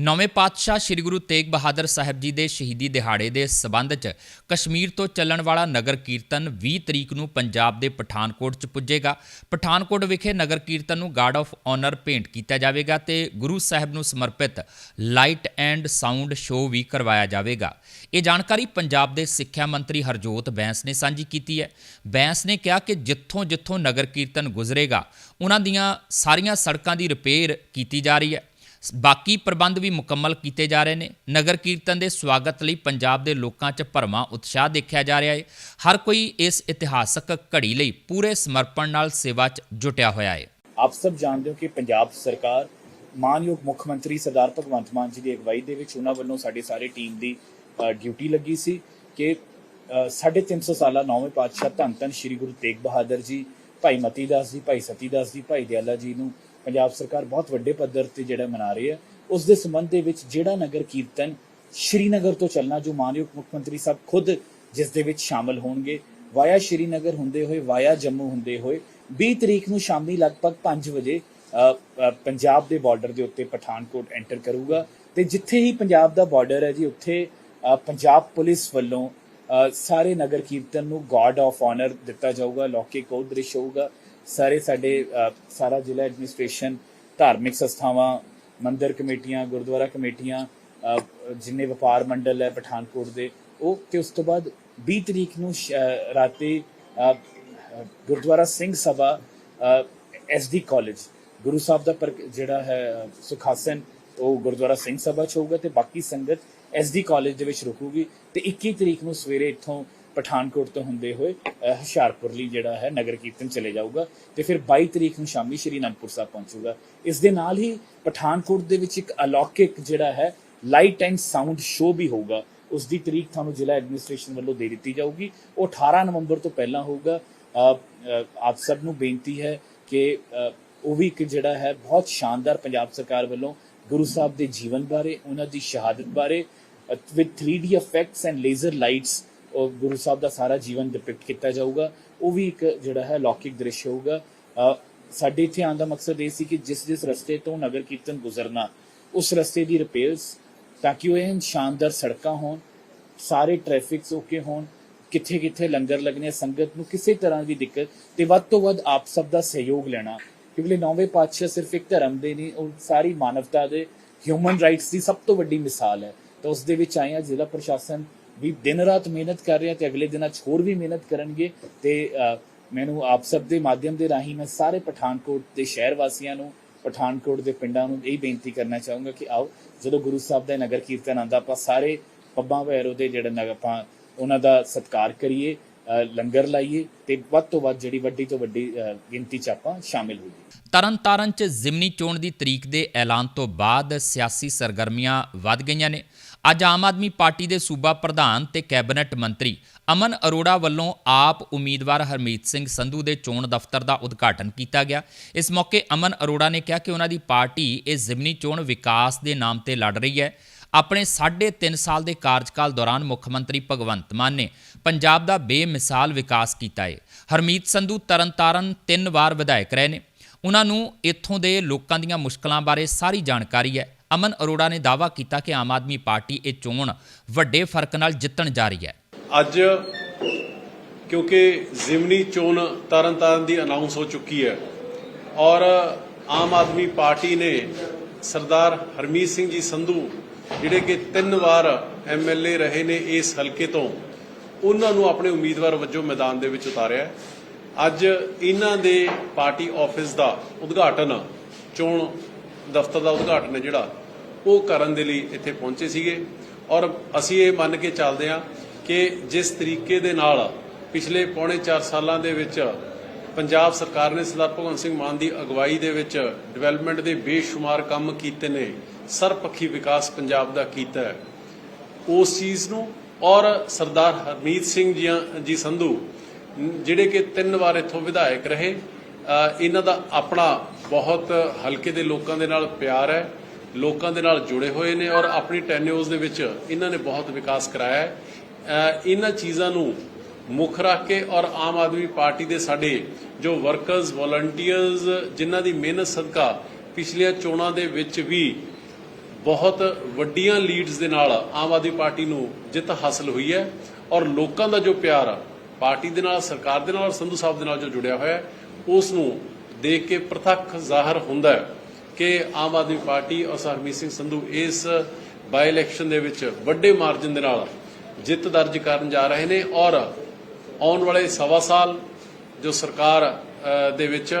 ਨੌਵੇਂ ਪਾਤਸ਼ਾਹ ਸ੍ਰੀ ਗੁਰੂ ਤੇਗ ਬਹਾਦਰ ਸਾਹਿਬ ਜੀ ਦੇ ਸ਼ਹੀਦੀ ਦਿਹਾੜੇ ਦੇ ਸਬੰਧ 'ਚ ਕਸ਼ਮੀਰ ਤੋਂ ਚੱਲਣ ਵਾਲਾ ਨਗਰ ਕੀਰਤਨ 20 ਤਰੀਕ ਨੂੰ ਪੰਜਾਬ ਦੇ ਪਠਾਨਕੋਟ 'ਚ ਪੁੱਜੇਗਾ। ਪਠਾਨਕੋਟ ਵਿਖੇ ਨਗਰ ਕੀਰਤਨ ਨੂੰ ਗਾਰਡ ਆਫ ਆਨਰ ਭੇਂਟ ਕੀਤਾ ਜਾਵੇਗਾ ਤੇ ਗੁਰੂ ਸਾਹਿਬ ਨੂੰ ਸਮਰਪਿਤ ਲਾਈਟ ਐਂਡ ਸਾਊਂਡ ਸ਼ੋਅ ਵੀ ਕਰਵਾਇਆ ਜਾਵੇਗਾ। ਇਹ ਜਾਣਕਾਰੀ ਪੰਜਾਬ ਦੇ ਸਿੱਖਿਆ ਮੰਤਰੀ ਹਰਜੋਤ ਬੈਂਸ ਨੇ ਸਾਂਝੀ ਕੀਤੀ ਹੈ। ਬੈਂਸ ਨੇ ਕਿਹਾ ਕਿ ਜਿੱਥੋਂ ਜਿੱਥੋਂ ਨਗਰ ਕੀਰਤਨ ਗੁਜ਼ਰੇਗਾ ਉਹਨਾਂ ਦੀਆਂ ਸਾਰੀਆਂ ਸੜਕਾਂ ਦੀ ਰਿਪੇਅਰ ਕੀਤੀ ਜਾ ਰਹੀ ਹੈ। ਬਾਕੀ ਪ੍ਰਬੰਧ ਵੀ ਮੁਕੰਮਲ ਕੀਤੇ ਜਾ ਰਹੇ ਨੇ। ਨਗਰ ਕੀਰਤਨ ਦੇ ਸਵਾਗਤ ਲਈ ਪੰਜਾਬ ਦੇ ਲੋਕਾਂ 'ਚ ਭਰਵਾਂ ਉਤਸ਼ਾਹ ਦੇਖਿਆ ਜਾ ਰਿਹਾ ਹੈ ਹਰ ਕੋਈ ਇਸ ਇਤਿਹਾਸਕ ਘੜੀ ਲਈ ਪੂਰੇ ਸਮਰਪਣ ਨਾਲ ਸੇਵਾ 'ਚ ਜੁਟਿਆ ਹੋਇਆ ਹੈ ਆਪ ਸਭ ਜਾਣਦੇ ਹੋ ਕਿ ਪੰਜਾਬ ਸਰਕਾਰ ਮਾਨਯੋਗ ਮੁੱਖ ਮੰਤਰੀ ਸਰਦਾਰ ਭਗਵੰਤ ਮਾਨ ਜੀ ਦੀ ਅਗਵਾਈ ਦੇ ਵਿੱਚ ਉਹਨਾਂ ਵੱਲੋਂ ਸਾਡੀ ਸਾਰੀ ਟੀਮ ਦੀ ਡਿਊਟੀ ਲੱਗੀ ਸੀ ਕਿ ਅ, ਸਾਢੇ 350 ਸਾਲਾ ਨੌਵੇਂ ਪਾਤਸ਼ਾਹ ਧੰਨ ਧੰਨ ਸ੍ਰੀ ਗੁਰੂ ਤੇਗ ਬਹਾਦਰ ਜੀ ਭਾਈ ਮਤੀ ਦਾਸ ਜੀ ਭਾਈ ਸਤੀ ਦਾਸ ਜੀ ਭਾਈ ਦਿਆਲਾ ਜੀ ਨੂੰ ਪੰਜਾਬ ਸਰਕਾਰ ਬਹੁਤ ਵੱਡੇ ਪੱਧਰ ਤੇ ਜਿਹੜਾ ਮਨਾ ਰਹੀ ਹੈ, ਉਸ ਦੇ ਸੰਬੰਧ ਦੇ ਵਿੱਚ ਜਿਹੜਾ ਨਗਰ ਕੀਰਤਨ ਸ਼੍ਰੀਨਗਰ ਤੋਂ ਚੱਲਣਾ, ਜੋ ਮਾਨਯੋਗ ਮੁੱਖ ਮੰਤਰੀ ਸਾਹਿਬ ਖੁਦ ਜਿਸ ਦੇ ਵਿੱਚ ਸ਼ਾਮਲ ਹੋਣਗੇ, ਵਾਇਆ ਸ਼੍ਰੀਨਗਰ ਹੁੰਦੇ ਹੋਏ, ਵਾਇਆ ਜੰਮੂ ਹੁੰਦੇ ਹੋਏ 20 ਤਰੀਕ ਨੂੰ ਸ਼ਾਮੀ ਲਗਭਗ 5 ਵਜੇ ਪੰਜਾਬ ਦੇ ਬਾਰਡਰ ਦੇ ਉੱਤੇ ਪਠਾਨਕੋਟ ਐਂਟਰ ਕਰੂਗਾ ਤੇ ਜਿੱਥੇ ਹੀ ਪੰਜਾਬ ਦਾ ਬਾਰਡਰ ਹੈ ਜੀ, ਉੱਥੇ ਪੰਜਾਬ ਪੁਲਿਸ ਵੱਲੋਂ ਸਾਰੇ ਨਗਰ ਕੀਰਤਨ ਨੂੰ ਗਾਰਡ ਆਫ ਆਨਰ ਦਿੱਤਾ ਜਾਊਗਾ ਲੌਕੇ ਉਹ ਦ੍ਰਿਸ਼ ਹੋਊਗਾ। ਸਾਰੇ ਸਾਡੇ ਸਾਰਾ ਜ਼ਿਲ੍ਹਾ ਐਡਮਿਨਿਸਟ੍ਰੇਸ਼ਨ, ਧਾਰਮਿਕ ਸੰਸਥਾਵਾਂ, ਮੰਦਿਰ ਕਮੇਟੀਆਂ, ਗੁਰਦੁਆਰਾ ਕਮੇਟੀਆਂ ਜਿੰਨੇ ਵਪਾਰ ਮੰਡਲ ਹੈ ਪਠਾਨਕੋਟ ਦੇ, ਉਹ ਤੇ ਉਸ ਤੋਂ ਬਾਅਦ 20 ਤਰੀਕ ਨੂੰ ਸ਼- ਰਾਤੀ ਗੁਰਦੁਆਰਾ ਸਿੰਘ ਸਭਾ ਐਸਡੀ ਕਾਲਜ, ਗੁਰੂ ਸਾਹਿਬ ਦਾ ਪਰ ਜਿਹੜਾ ਹੈ ਸੁਖਾਸਨ, ਉਹ ਗੁਰਦੁਆਰਾ ਸਿੰਘ ਸਭਾ ਚ ਹੋਊਗਾ ਤੇ ਬਾਕੀ ਸੰਗਤ ਐਸਡੀ ਕਾਲਜ ਦੇ ਵਿੱਚ ਰੁਕੂਗੀ ਤੇ 21 ਤਰੀਕ ਨੂੰ ਸਵੇਰੇ ਇੱਥੋਂ ਪਠਾਨਕੋਟ ਤੋਂ ਹੁੰਦੇ ਹੋਏ ਹੁਸ਼ਿਆਰਪੁਰ ਲਈ ਜਿਹੜਾ ਹੈ ਨਗਰ ਕੀਰਤਨ ਚਲੇ ਜਾਊਗਾ ਤੇ ਫਿਰ 22 ਤਰੀਕ ਨੂੰ ਸ਼ਾਮੀ ਸ਼੍ਰੀ ਅਨੰਦਪੁਰ ਸਾਹਿਬ ਪਹੁੰਚੂਗਾ। ਇਸ ਦੇ ਨਾਲ ਹੀ ਪਠਾਨਕੋਟ ਦੇ ਵਿੱਚ ਇੱਕ ਅਲੌਕਿਕ ਜਿਹੜਾ ਹੈ ਲਾਈਟ ਐਂਡ ਸਾਊਂਡ ਸ਼ੋਅ ਵੀ ਹੋਊਗਾ। ਉਸ ਦੀ ਤਰੀਕ ਤੁਹਾਨੂੰ ਜ਼ਿਲ੍ਹਾ ਐਡਮਿਨਿਸਟ੍ਰੇਸ਼ਨ ਵੱਲੋਂ ਦੇ ਦਿੱਤੀ ਜਾਊਗੀ। ਉਹ 18 ਨਵੰਬਰ ਤੋਂ ਪਹਿਲਾਂ ਹੋਊਗਾ। ਅ, ਆਪ ਸਭ ਨੂੰ ਬੇਨਤੀ ਹੈ ਕਿ ਉਹ ਵੀ ਇੱਕ ਜਿਹੜਾ ਹੈ ਬਹੁਤ ਸ਼ਾਨਦਾਰ ਪੰਜਾਬ ਸਰਕਾਰ ਵੱਲੋਂ ਗੁਰੂ ਸਾਹਿਬ ਦੇ ਜੀਵਨ ਬਾਰੇ ਉਹਨਾਂ ਦੀ ਸ਼ਹਾਦਤ ਬਾਰੇ with 3D effects and laser lights ਉਹ ਗੁਰੂ ਸਾਹਿਬ ਦਾ ਸਾਰਾ ਜੀਵਨ ਡਿਪਿਕਟ ਕੀਤਾ ਜਾਊਗਾ। ਉਹ ਵੀ ਇੱਕ ਜਿਹੜਾ ਹੈ ਲੌਕਿਕ ਦ੍ਰਿਸ਼ ਹੋਊਗਾ। ਸਾਡੇ ਇੱਥੇ ਆਉਣ ਦਾ ਮਕਸਦ ਇਹ ਸੀ ਕਿ ਜਿਸ ਜਿਸ ਰਸਤੇ ਤੋਂ ਨਗਰ ਕੀਰਤਨ ਗੁਜ਼ਰਨਾ, ਉਸ ਰਸਤੇ ਦੀ ਰਿਪੇਅਰਸ ਤਾਂ ਕਿ ਉਹ ਇਹ ਸ਼ਾਨਦਾਰ ਸੜਕਾਂ ਹੋਣ, ਸਾਰੇ ਟ੍ਰੈਫਿਕਸ ਓਕੇ ਹੋਣ ਕਿੱਥੇ ਕਿੱਥੇ ਲੰਗਰ ਲੱਗਣੇ ਸੰਗਤ ਨੂੰ ਕਿਸੇ ਤਰ੍ਹਾਂ ਦੀ ਦਿੱਕਤ ਤੇ ਵੱਧ ਤੋਂ ਵੱਧ ਆਪ ਸਭ ਦਾ ਸਹਿਯੋਗ ਲੈਣਾ। ਕਿਉਂਕਿ ਨੌਵੇਂ ਪਾਤਸ਼ਾਹ ਸਿਰਫ ਇੱਕ ਧਰਮ ਦੇ ਨਹੀਂ, ਉਹ ਸਾਰੀ ਮਾਨਵਤਾ ਦੇ ਹਿਊਮਨ ਰਾਈਟਸ ਦੀ ਸਭ ਤੋਂ ਵੱਡੀ ਮਿਸਾਲ ਹੈ। ਤਾਂ ਉਸ ਦੇ ਵਿੱਚ ਆਏ ਹਾਂ ਜ਼ਿਲ੍ਹਾ ਪ੍ਰਸ਼ਾਸਨ ਵੀ ਦਿਨ ਰਾਤ ਮਿਹਨਤ ਕਰ ਰਿਹਾ ਤੇ ਅਗਲੇ ਦਿਨਾਂ 'ਚ ਹੋਰ ਵੀ ਮਿਹਨਤ ਕਰਨਗੇ ਤੇ ਮੈਨੂੰ ਆਪ ਸਭ ਦੇ ਮਾਧਿਅਮ ਦੇ ਰਾਹੀਂ ਮੈਂ ਸਾਰੇ ਪਠਾਨਕੋਟ ਦੇ ਸ਼ਹਿਰ ਵਾਸੀਆਂ ਨੂੰ, ਪਠਾਨਕੋਟ ਦੇ ਪਿੰਡਾਂ ਨੂੰ ਇਹ ਬੇਨਤੀ ਕਰਨਾ ਚਾਹੂੰਗਾ ਕਿ ਆਓ, ਜਦੋਂ ਗੁਰੂ ਸਾਹਿਬ ਦਾ ਨਗਰ ਕੀਰਤਨ ਆਂਦਾ ਆਪਾਂ ਸਾਰੇ ਪੱਬਾਂ ਵੈਰੋ ਦੇ ਜਿਹੜੇ ਨਗਰ ਆਪਾਂ ਉਹਨਾਂ ਦਾ ਸਤਿਕਾਰ ਕਰੀਏ ਲੰਗਰ ਲਾਈਏ ਤੇ ਵੱਧ ਤੋਂ ਵੱਧ ਜਿਹੜੀ ਵੱਡੀ ਤੋਂ ਵੱਡੀ ਗਿਣਤੀ ਚ ਆਪਾਂ ਸ਼ਾਮਿਲ ਹੋਈਏ। ਤਰਨਤਾਰਨ 'ਚ ਜ਼ਿਮਨੀ ਚੋਣ ਦੀ ਤਰੀਕ ਦੇ ਐਲਾਨ ਤੋਂ ਬਾਅਦ ਸਿਆਸੀ ਸਰਗਰਮੀਆਂ ਵੱਧ ਗਈਆਂ ਨੇ। ਅੱਜ ਆਮ ਆਦਮੀ ਪਾਰਟੀ ਦੇ ਸੂਬਾ ਪ੍ਰਧਾਨ ਤੇ ਕੈਬਨਿਟ ਮੰਤਰੀ ਅਮਨ ਅਰੋੜਾ ਵੱਲੋਂ ਆਪ ਉਮੀਦਵਾਰ ਹਰਮੀਤ ਸਿੰਘ ਸੰਧੂ ਦੇ ਚੋਣ ਦਫ਼ਤਰ ਦਾ ਉਦਘਾਟਨ ਕੀਤਾ ਗਿਆ। ਇਸ ਮੌਕੇ ਅਮਨ ਅਰੋੜਾ ਨੇ ਕਿਹਾ ਕਿ ਉਹਨਾਂ ਦੀ ਪਾਰਟੀ ਇਹ ਜ਼ਿਮਨੀ ਚੋਣ ਵਿਕਾਸ ਦੇ ਨਾਮ ਤੇ ਲੜ ਰਹੀ ਹੈ। ਆਪਣੇ 3.5 ਸਾਲ ਦੇ ਕਾਰਜਕਾਲ ਦੌਰਾਨ ਮੁੱਖ ਮੰਤਰੀ ਭਗਵੰਤ ਮਾਨ ਨੇ ਪੰਜਾਬ ਦਾ ਬੇਮਿਸਾਲ ਵਿਕਾਸ ਕੀਤਾ ਹੈ। ਹਰਮੀਤ ਸੰਧੂ ਤਰਨਤਾਰਨ ਤਿੰਨ ਵਾਰ ਵਿਧਾਇਕ ਰਹੇ ਨੇ। ਉਹਨਾਂ ਨੂੰ ਇੱਥੋਂ ਦੇ ਲੋਕਾਂ ਦੀਆਂ ਮੁਸ਼ਕਲਾਂ ਬਾਰੇ ਸਾਰੀ ਜਾਣਕਾਰੀ ਹੈ। ਅਮਨ ਅਰੋੜਾ ਨੇ ਦਾਅਵਾ ਕੀਤਾ ਕਿ ਆਮ ਆਦਮੀ ਪਾਰਟੀ ਇਹ ਚੋਣ ਵੱਡੇ ਫ਼ਰਕ ਨਾਲ ਜਿੱਤਣ ਜਾ ਰਹੀ ਹੈ। ਅੱਜ ਕਿਉਂਕਿ ਜ਼ਿਮਨੀ ਚੋਣ ਤਰਨਤਾਰਨ ਦੀ ਅਨਾਉਂਸ ਹੋ ਚੁੱਕੀ ਹੈ ਔਰ ਆਮ ਆਦਮੀ ਪਾਰਟੀ ਨੇ ਸਰਦਾਰ ਹਰਮੀਤ ਸਿੰਘ ਜੀ ਸੰਧੂ, ਜਿਹੜੇ ਕਿ ਤਿੰਨ ਵਾਰ ਐਮਐਲਏ ਰਹੇ ਨੇ ਇਸ ਹਲਕੇ ਤੋਂ, ਉਹਨਾਂ ਨੂੰ ਆਪਣੇ ਉਮੀਦਵਾਰ ਵਜੋਂ ਮੈਦਾਨ ਦੇ ਵਿੱਚ ਉਤਾਰਿਆ ਅੱਜ ਇਹਨਾਂ ਦੇ ਪਾਰਟੀ ਆਫਿਸ ਦਾ ਉਦਘਾਟਨ, ਚੋਣ ਦਫ਼ਤਰ ਦਾ ਉਦਘਾਟਨ ਹੈ ਜਿਹੜਾ ਉਹ ਕਰਨ ਦੇ ਲਈ ਇੱਥੇ ਪਹੁੰਚੇ ਸੀਗੇ। ਔਰ ਅਸੀਂ ਇਹ ਮੰਨ ਕੇ ਚੱਲਦੇ ਹਾਂ ਕਿ ਜਿਸ ਤਰੀਕੇ ਦੇ ਨਾਲ ਪਿਛਲੇ ਪੌਣੇ 4 ਸਾਲਾਂ ਦੇ ਵਿੱਚ ਪੰਜਾਬ ਸਰਕਾਰ ਨੇ ਸਰਦਾਰ ਭਗਵੰਤ ਸਿੰਘ ਮਾਨ ਦੀ ਅਗਵਾਈ ਦੇ ਵਿੱਚ ਡਿਵੈਲਪਮੈਂਟ ਦੇ ਬੇਸ਼ੁਮਾਰ ਕੰਮ ਕੀਤੇ ਨੇ ਸਰਬਪੱਖੀ ਵਿਕਾਸ ਪੰਜਾਬ ਦਾ ਕੀਤਾ ਹੈ। ਉਸ ਚੀਜ਼ ਨੂੰ ਔਰ ਸਰਦਾਰ ਹਰਮੀਤ ਸਿੰਘ ਜੀ ਸੰਧੂ ਜਿਹੜੇ ਕਿ ਤਿੰਨ ਵਾਰ ਇੱਥੋਂ ਵਿਧਾਇਕ ਰਹੇ ਅ, ਇਹਨਾਂ ਦਾ ਆਪਣਾ ਬਹੁਤ ਹਲਕੇ ਦੇ ਲੋਕਾਂ ਦੇ ਨਾਲ ਪਿਆਰ ਹੈ। ਲੋਕਾਂ ਦੇ ਨਾਲ ਜੁੜੇ ਹੋਏ ਨੇ ਔਰ ਆਪਣੀ ਟੈਨਿਓਰਸ ਦੇ ਵਿੱਚ ਇਹਨਾਂ ਨੇ ਬਹੁਤ ਵਿਕਾਸ ਕਰਾਇਆ ਹੈ। ਇਹਨਾਂ ਚੀਜ਼ਾਂ ਨੂੰ ਮੁੱਖ ਰੱਖ ਕੇ ਔਰ ਆਮ ਆਦਮੀ ਪਾਰਟੀ ਦੇ ਸਾਡੇ ਜੋ ਵਰਕਰਸ ਵੋਲੰਟੀਅਰਸ ਜਿਨ੍ਹਾਂ ਦੀ ਮਿਹਨਤ ਸਦਕਾ ਪਿਛਲੀਆਂ ਚੋਣਾਂ ਦੇ ਵਿੱਚ ਵੀ ਬਹੁਤ ਵੱਡੀਆਂ ਲੀਡਸ ਦੇ ਨਾਲ ਆਮ ਆਦਮੀ ਪਾਰਟੀ ਨੂੰ ਜਿੱਤ ਹਾਸਲ ਹੋਈ ਹੈ ਔਰ ਲੋਕਾਂ ਦਾ ਜੋ ਪਿਆਰ ਆ, ਪਾਰਟੀ ਦੇ ਨਾਲ ਸਰਕਾਰ ਦੇ ਨਾਲ ਔਰ ਸੰਧੂ ਸਾਹਿਬ ਦੇ ਨਾਲ ਜੋ ਜੁੜਿਆ ਹੋਇਆ ਹੈ ਉਸ ਨੂੰ ਦੇਖ ਕੇ ਪ੍ਰਤੱਖ ਜ਼ਾਹਰ ਹੁੰਦਾ ਹੈ। ਕਿ ਆਮ ਆਦਮੀ ਪਾਰਟੀ ਔਰ ਹਰਮੀਤ ਸਿੰਘ ਸੰਧੂ ਇਸ ਬਾਈ ਇਲੈਕਸ਼ਨ ਦੇ ਵਿੱਚ ਵੱਡੇ ਮਾਰਜਨ ਦੇ ਨਾਲ ਜਿੱਤ ਦਰਜ ਕਰਨ ਜਾ ਰਹੇ ਨੇ ਔਰ ਆਉਣ ਵਾਲੇ ਸਵਾ ਸਾਲ ਜੋ ਸਰਕਾਰ ਦੇ ਵਿੱਚ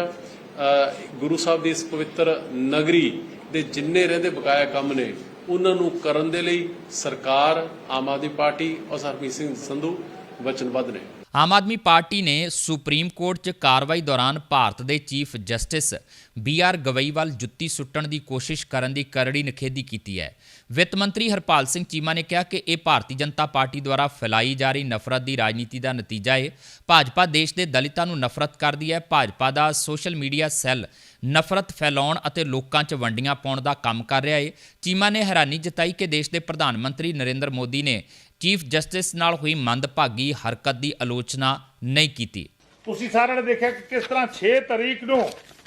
ਗੁਰੂ ਸਾਹਿਬ ਦੀ ਇਸ ਪਵਿੱਤਰ ਨਗਰੀ ਦੇ ਜਿੰਨੇ ਰਹਿੰਦੇ ਬਕਾਇਆ ਕੰਮ ਨੇ, ਉਹਨਾਂ ਨੂੰ ਕਰਨ ਦੇ ਲਈ ਸਰਕਾਰ, ਆਮ ਆਦਮੀ ਪਾਰਟੀ ਔਰ ਹਰਮੀਤ ਸਿੰਘ ਸੰਧੂ ਵਚਨਬੱਧ ਨੇ। ਆਮ ਆਦਮੀ ਪਾਰਟੀ ਨੇ ਸੁਪਰੀਮ ਕੋਰਟ 'ਚ ਕਾਰਵਾਈ ਦੌਰਾਨ ਭਾਰਤ ਦੇ chief justice B R Gavai ਵੱਲ ਜੁੱਤੀ ਸੁੱਟਣ ਦੀ ਕੋਸ਼ਿਸ਼ ਕਰਨ ਦੀ ਕਰੜੀ ਨਿਖੇਧੀ ਕੀਤੀ ਹੈ। ਵਿੱਤ ਮੰਤਰੀ ਹਰਪਾਲ ਸਿੰਘ ਚੀਮਾ ਨੇ ਕਿਹਾ ਕਿ ਇਹ ਭਾਰਤੀ ਜਨਤਾ ਪਾਰਟੀ ਦੁਆਰਾ ਫੈਲਾਈ ਜਾ ਰਹੀ ਨਫ਼ਰਤ ਦੀ ਰਾਜਨੀਤੀ ਦਾ ਨਤੀਜਾ ਹੈ ਭਾਜਪਾ ਦੇਸ਼ ਦੇ ਦਲਿਤਾਂ ਨੂੰ ਨਫ਼ਰਤ ਕਰਦੀ ਹੈ। ਭਾਜਪਾ ਦਾ ਸੋਸ਼ਲ ਮੀਡੀਆ ਸੈੱਲ ਨਫ਼ਰਤ ਫੈਲਾਉਣ ਅਤੇ ਲੋਕਾਂ 'ਚ ਵੰਡੀਆਂ ਪਾਉਣ ਦਾ ਕੰਮ ਕਰ ਰਿਹਾ ਹੈ। ਚੀਮਾ ਨੇ ਹੈਰਾਨੀ ਜਤਾਈ ਕਿ ਦੇਸ਼ ਦੇ ਪ੍ਰਧਾਨ ਮੰਤਰੀ ਨਰਿੰਦਰ ਮੋਦੀ ਨੇ ਚੀਫ ਜਸਟਿਸ ਨਾਲ ਹੋਈ ਮੰਦਭਾਗੀ ਹਰਕਤ ਦੀ ਆਲੋਚਨਾ ਨਹੀਂ ਕੀਤੀ। ਤੁਸੀਂ ਸਾਰਿਆਂ ਨੇ ਦੇਖਿਆ ਕਿ ਕਿਸ ਤਰ੍ਹਾਂ 6 ਤਰੀਕ ਨੂੰ,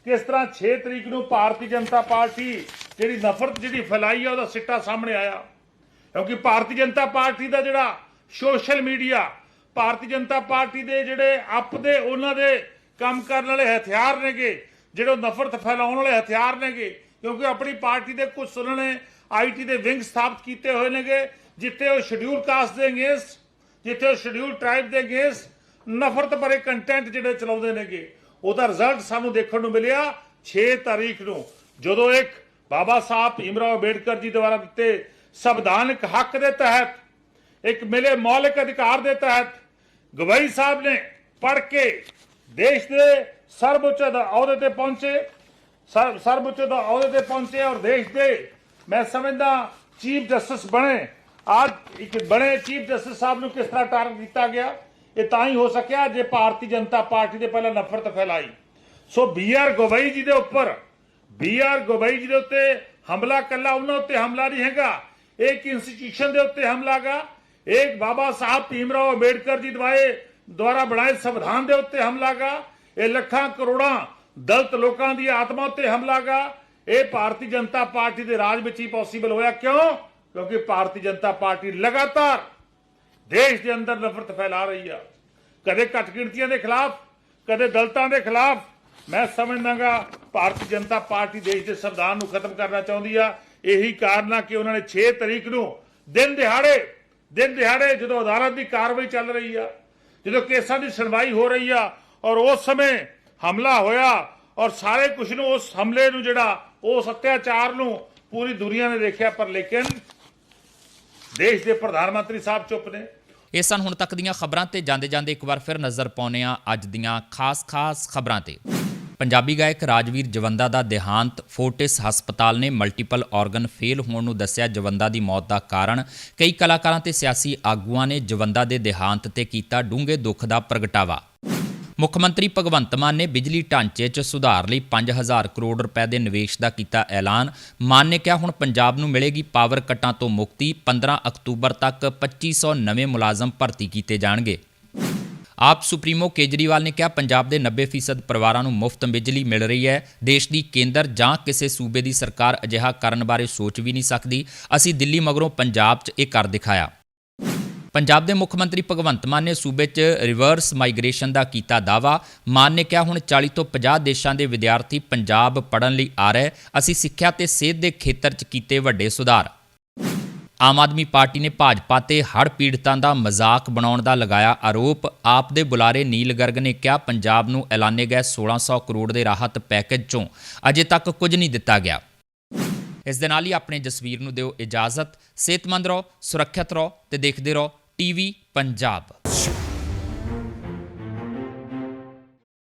ਕਿਸ ਤਰ੍ਹਾਂ 6 ਤਰੀਕ ਨੂੰ ਭਾਰਤੀ ਜਨਤਾ ਪਾਰਟੀ ਜਿਹੜੀ ਨਫ਼ਰਤ ਜਿਹੜੀ ਫੈਲਾਈ ਆ, ਉਹਦਾ ਸਿੱਟਾ ਸਾਹਮਣੇ ਆਇਆ। ਕਿਉਂਕਿ ਭਾਰਤੀ ਜਨਤਾ ਪਾਰਟੀ ਦਾ ਜਿਹੜਾ social media, Bharatiya Janata party ਦੇ ਜਿਹੜੇ ਆਪ ਦੇ, ਉਹਨਾਂ ਦੇ ਕੰਮ ਕਰਨ ਵਾਲੇ ਹਥਿਆਰ ਨੇਗੇ, ਜਿਹੜੇ ਉਹ ਨਫ਼ਰਤ ਫੈਲਾਉਣ ਵਾਲੇ ਹਥਿਆਰ ਨੇਗੇ, ਕਿਉਂਕਿ ਆਪਣੀ ਪਾਰਟੀ ਦੇ ਕੁਝ ਉਹਨਾਂ ਨੇ ਆਈਟੀ ਦੇ ਵਿੰਗ ਸਥਾਪਿਤ ਕੀਤੇ ਹੋਏ ਨੇਗੇ। ਜਿੱਥੇ ਉਹ ਸ਼ਡਿਊਲ ਕਾਸਟ ਦੇ ਅਗੇਂਸਟ ਜਿੱਥੇ ਉਹ ਸ਼ਡਿਊਲ ਟ੍ਰਾਈਬ ਦੇ ਅਗੇਂਸਟ ਨਫ਼ਰਤ ਭਰੇ ਕੰਟੈਂਟ ਜਿਹੜੇ ਚਲਾਉਂਦੇ ਨੇਗੇ, ਉਹਦਾ ਰਿਜ਼ਲਟ ਸਾਨੂੰ ਦੇਖਣ ਨੂੰ ਮਿਲਿਆ 6 ਤਾਰੀਖ ਨੂੰ, ਜਦੋਂ ਇੱਕ ਬਾਬਾ ਸਾਹਿਬ ਭੀਮਰਾਓ ਅੰਬੇਡਕਰ ਜੀ ਦੁਆਰਾ ਦਿੱਤੇ ਸੰਵਿਧਾਨਕ ਹੱਕ ਦੇ ਤਹਿਤ, ਇੱਕ ਮਿਲੇ ਮੌਲਿਕ ਅਧਿਕਾਰ ਦੇ ਤਹਿਤ, ਗਵਾਈ ਸਾਹਿਬ ਨੇ ਪੜ੍ਹ ਕੇ ਦੇਸ਼ ਦੇ ਸਰਵਉੱਚ ਅਹੁਦੇ ਤੇ ਪਹੁੰਚੇ ਸਰਵਉੱਚ ਅਹੁਦੇ ਤੇ ਪਹੁੰਚੇ ਔਰ ਦੇਸ਼ ਦੇ, ਮੈਂ ਸਮਝਦਾ, ਚੀਫ ਜਸਟਿਸ ਬਣੇ। ਅੱਜ ਇੱਕ ਬਣੇ ਚੀਫ ਜਸਟਿਸ ਸਾਹਿਬ ਨੂੰ ਕਿਸ ਤਰ੍ਹਾਂ ਟਾਰਗੇਟ ਕੀਤਾ ਗਿਆ, ਇਹ ਤਾਂ ਹੀ ਹੋ ਸਕਿਆ ਜੇ ਭਾਰਤੀ ਜਨਤਾ ਪਾਰਟੀ ਦੇ ਪਹਿਲਾਂ ਨਫ਼ਰਤ ਫੈਲਾਈ। ਸੋ ਬੀ ਆਰ ਗਵਈ ਜੀ ਦੇ ਉੱਪਰ, ਬੀ ਆਰ ਗੋਬਈ ਜੀ ਦੇ ਉੱਤੇ ਹਮਲਾ ਕੱਲਾ ਉਹਨਾਂ ਉੱਤੇ ਹਮਲਾ ਨਹੀਂ ਹੈਗਾ, ਇੱਕ ਇੰਸਟੀਟਿਊਸ਼ਨ ਦੇ ਉੱਤੇ ਹਮਲਾ ਗਾ ਇੱਕ ਬਾਬਾ ਸਾਹਿਬ ਭੀਮਰਾਓ ਅੰਬੇਡਕਰ ਜੀ ਦਵਾਏ ਦੁਆਰਾ ਬਣਾਏ ਸੰਵਿਧਾਨ ਦੇ ਉੱਤੇ ਹਮਲਾ ਗਾ ਇਹ ਲੱਖਾਂ ਕਰੋੜਾਂ ਦਲਤ ਲੋਕਾਂ ਦੀ ਆਤਮਾ ਉੱਤੇ ਹਮਲਾ ਗਾ ਇਹ ਭਾਰਤੀ ਜਨਤਾ ਪਾਰਟੀ ਦੇ ਰਾਜ ਵਿੱਚ ਹੀ ਪੋਸੀਬਲ ਹੋਇਆ ਕਿਉਂ? ਕਿਉਂਕਿ ਭਾਰਤੀ ਜਨਤਾ ਪਾਰਟੀ ਲਗਾਤਾਰ ਦੇਸ਼ ਦੇ ਅੰਦਰ ਨਫ਼ਰਤ ਫੈਲਾ ਰਹੀ ਆ। ਕਦੇ ਘੱਟ ਗਿਣਤੀਆਂ ਦੇ ਖਿਲਾਫ, ਕਦੇ ਦਲਤਾਂ ਦੇ ਖਿਲਾਫ। ਮੈਂ ਸਮਝਦਾਗਾ ਭਾਰਤੀ ਜਨਤਾ ਪਾਰਟੀ ਦੇਸ਼ ਦੇ ਸੰਵਿਧਾਨ ਨੂੰ ਖਤਮ ਕਰਨਾ ਚਾਹੁੰਦੀ ਆ। ਇਹੀ ਕਾਰਨ ਆ ਕਿ ਉਹਨਾਂ ਨੇ 6 ਤਰੀਕ ਨੂੰ ਦਿਨ ਦਿਹਾੜੇ ਦਿਨ ਦਿਹਾੜੇ ਜਦੋਂ ਅਦਾਲਤ ਦੀ ਕਾਰਵਾਈ ਚੱਲ ਰਹੀ ਆ, ਜਦੋਂ ਕੇਸਾਂ ਦੀ ਸੁਣਵਾਈ ਹੋ ਰਹੀ ਆ ਔਰ ਉਸ ਸਮੇਂ ਹਮਲਾ ਹੋਇਆ ਔਰ ਸਾਰੇ ਕੁਝ ਨੂੰ ਉਸ ਹਮਲੇ ਨੂੰ ਜਿਹੜਾ ਉਸ ਅਤਿਆਚਾਰ ਨੂੰ ਪੂਰੀ ਦੁਨੀਆ ਨੇ ਦੇਖਿਆ ਪਰ ਲੇਕਿਨ ਦੇਸ਼ ਦੇ ਪ੍ਰਧਾਨ ਮੰਤਰੀ ਸਾਹਿਬ ਚੁੱਪ ਨੇ। ਇਹ ਸਨ ਹੁਣ ਤੱਕ ਦੀਆਂ ਖਬਰਾਂ ਤੇ ਜਾਂਦੇ ਜਾਂਦੇ ਇੱਕ ਵਾਰ ਫਿਰ ਨਜ਼ਰ ਪਾਉਂਦੇ ਹਾਂ ਅੱਜ ਦੀਆਂ ਖਾਸ-ਖਾਸ ਖਬਰਾਂ ਤੇ। ਪੰਜਾਬੀ ਗਾਇਕ ਰਾਜਵੀਰ ਜਵੰਦਾ ਦਾ ਦੇਹਾਂਤ ਫੋਰਟਿਸ ਹਸਪਤਾਲ ਨੇ ਮਲਟੀਪਲ ਆਰਗਨ ਫੇਲ ਹੋਣ ਨੂੰ ਦੱਸਿਆ ਜਵੰਦਾ ਦੀ ਮੌਤ ਦਾ ਕਾਰਨ। ਕਈ ਕਲਾਕਾਰਾਂ ਤੇ ਸਿਆਸੀ ਆਗੂਆਂ ਨੇ ਜਵੰਦਾ ਦੇ ਦੇਹਾਂਤ ਤੇ ਕੀਤਾ ਡੂੰਘੇ ਦੁੱਖ ਦਾ ਪ੍ਰਗਟਾਵਾ। ਮੁੱਖ ਮੰਤਰੀ ਭਗਵੰਤ ਮਾਨ ਨੇ ਬਿਜਲੀ ਢਾਂਚੇ 'ਚ ਸੁਧਾਰ ਲਈ 5000 ਕਰੋੜ ਰੁਪਏ ਦੇ ਨਿਵੇਸ਼ ਦਾ ਕੀਤਾ ਐਲਾਨ। ਮਾਨ ਨੇ ਕਿਹਾ, ਹੁਣ ਪੰਜਾਬ ਨੂੰ ਮਿਲੇਗੀ ਪਾਵਰ ਕੱਟਾਂ ਤੋਂ ਮੁਕਤੀ। 15 ਅਕਤੂਬਰ ਤੱਕ 2500 ਨਵੇਂ ਮੁਲਾਜ਼ਮ ਭਰਤੀ ਕੀਤੇ ਜਾਣਗੇ। ਆਪ ਸੁਪਰੀਮੋ ਕੇਜਰੀਵਾਲ ਨੇ ਕਿਹਾ, ਪੰਜਾਬ ਦੇ 90% ਪਰਿਵਾਰਾਂ ਨੂੰ ਮੁਫਤ ਬਿਜਲੀ ਮਿਲ ਰਹੀ ਹੈ। ਦੇਸ਼ ਦੀ ਕੇਂਦਰ ਜਾਂ ਕਿਸੇ ਸੂਬੇ ਦੀ ਸਰਕਾਰ ਅਜਿਹਾ ਕਰਨ ਬਾਰੇ ਸੋਚ ਵੀ ਨਹੀਂ ਸਕਦੀ। ਅਸੀਂ ਦਿੱਲੀ ਮਗਰੋਂ ਪੰਜਾਬ 'ਚ ਇਹ ਕਰ ਦਿਖਾਇਆ। ਪੰਜਾਬ ਦੇ ਮੁੱਖ ਮੰਤਰੀ ਭਗਵੰਤ ਮਾਨ ਨੇ ਸੂਬੇ 'ਚ ਰਿਵਰਸ ਮਾਈਗ੍ਰੇਸ਼ਨ ਦਾ ਕੀਤਾ ਦਾਵਾ ਮਾਨ ਨੇ ਕਿਹਾ, ਹੁਣ 40 ਤੋਂ 50 ਦੇਸ਼ਾਂ ਦੇ ਵਿਦਿਆਰਥੀ ਪੰਜਾਬ ਪੜ੍ਹਨ ਲਈ ਆ ਰਹੇ। ਅਸੀਂ ਸਿੱਖਿਆ ਤੇ ਸਿਹਤ ਦੇ ਖੇਤਰ 'ਚ ਕੀਤੇ ਵੱਡੇ ਸੁਧਾਰ। ਆਮ ਆਦਮੀ ਪਾਰਟੀ ਨੇ ਭਾਜਪਾ ਤੇ ਹੜ੍ਹ ਪੀੜਤਾਂ ਦਾ ਮਜ਼ਾਕ ਬਣਾਉਣ ਦਾ ਲਗਾਇਆ ਆਰੋਪ। ਆਪ ਦੇ ਬੁਲਾਰੇ ਨੀਲ ਗਰਗ ਨੇ ਕਿਹਾ, ਪੰਜਾਬ ਨੂੰ ਐਲਾਨੇ ਗਏ 1600 ਕਰੋੜ ਦੇ ਰਾਹਤ ਪੈਕੇਜ 'ਚੋਂ ਅਜੇ ਤੱਕ ਕੁਝ ਨਹੀਂ ਦਿੱਤਾ ਗਿਆ। ਇਸ ਦੇ ਨਾਲ ਹੀ ਆਪਣੇ ਜਸਵੀਰ ਨੂੰ ਦਿਓ ਇਜਾਜ਼ਤ। ਸਿਹਤਮੰਦ ਰਹੋ, ਸੁਰੱਖਿਅਤ ਰਹੋ ਤੇ ਦੇਖਦੇ ਰਹੋ ਟੀਵੀ ਪੰਜਾਬ।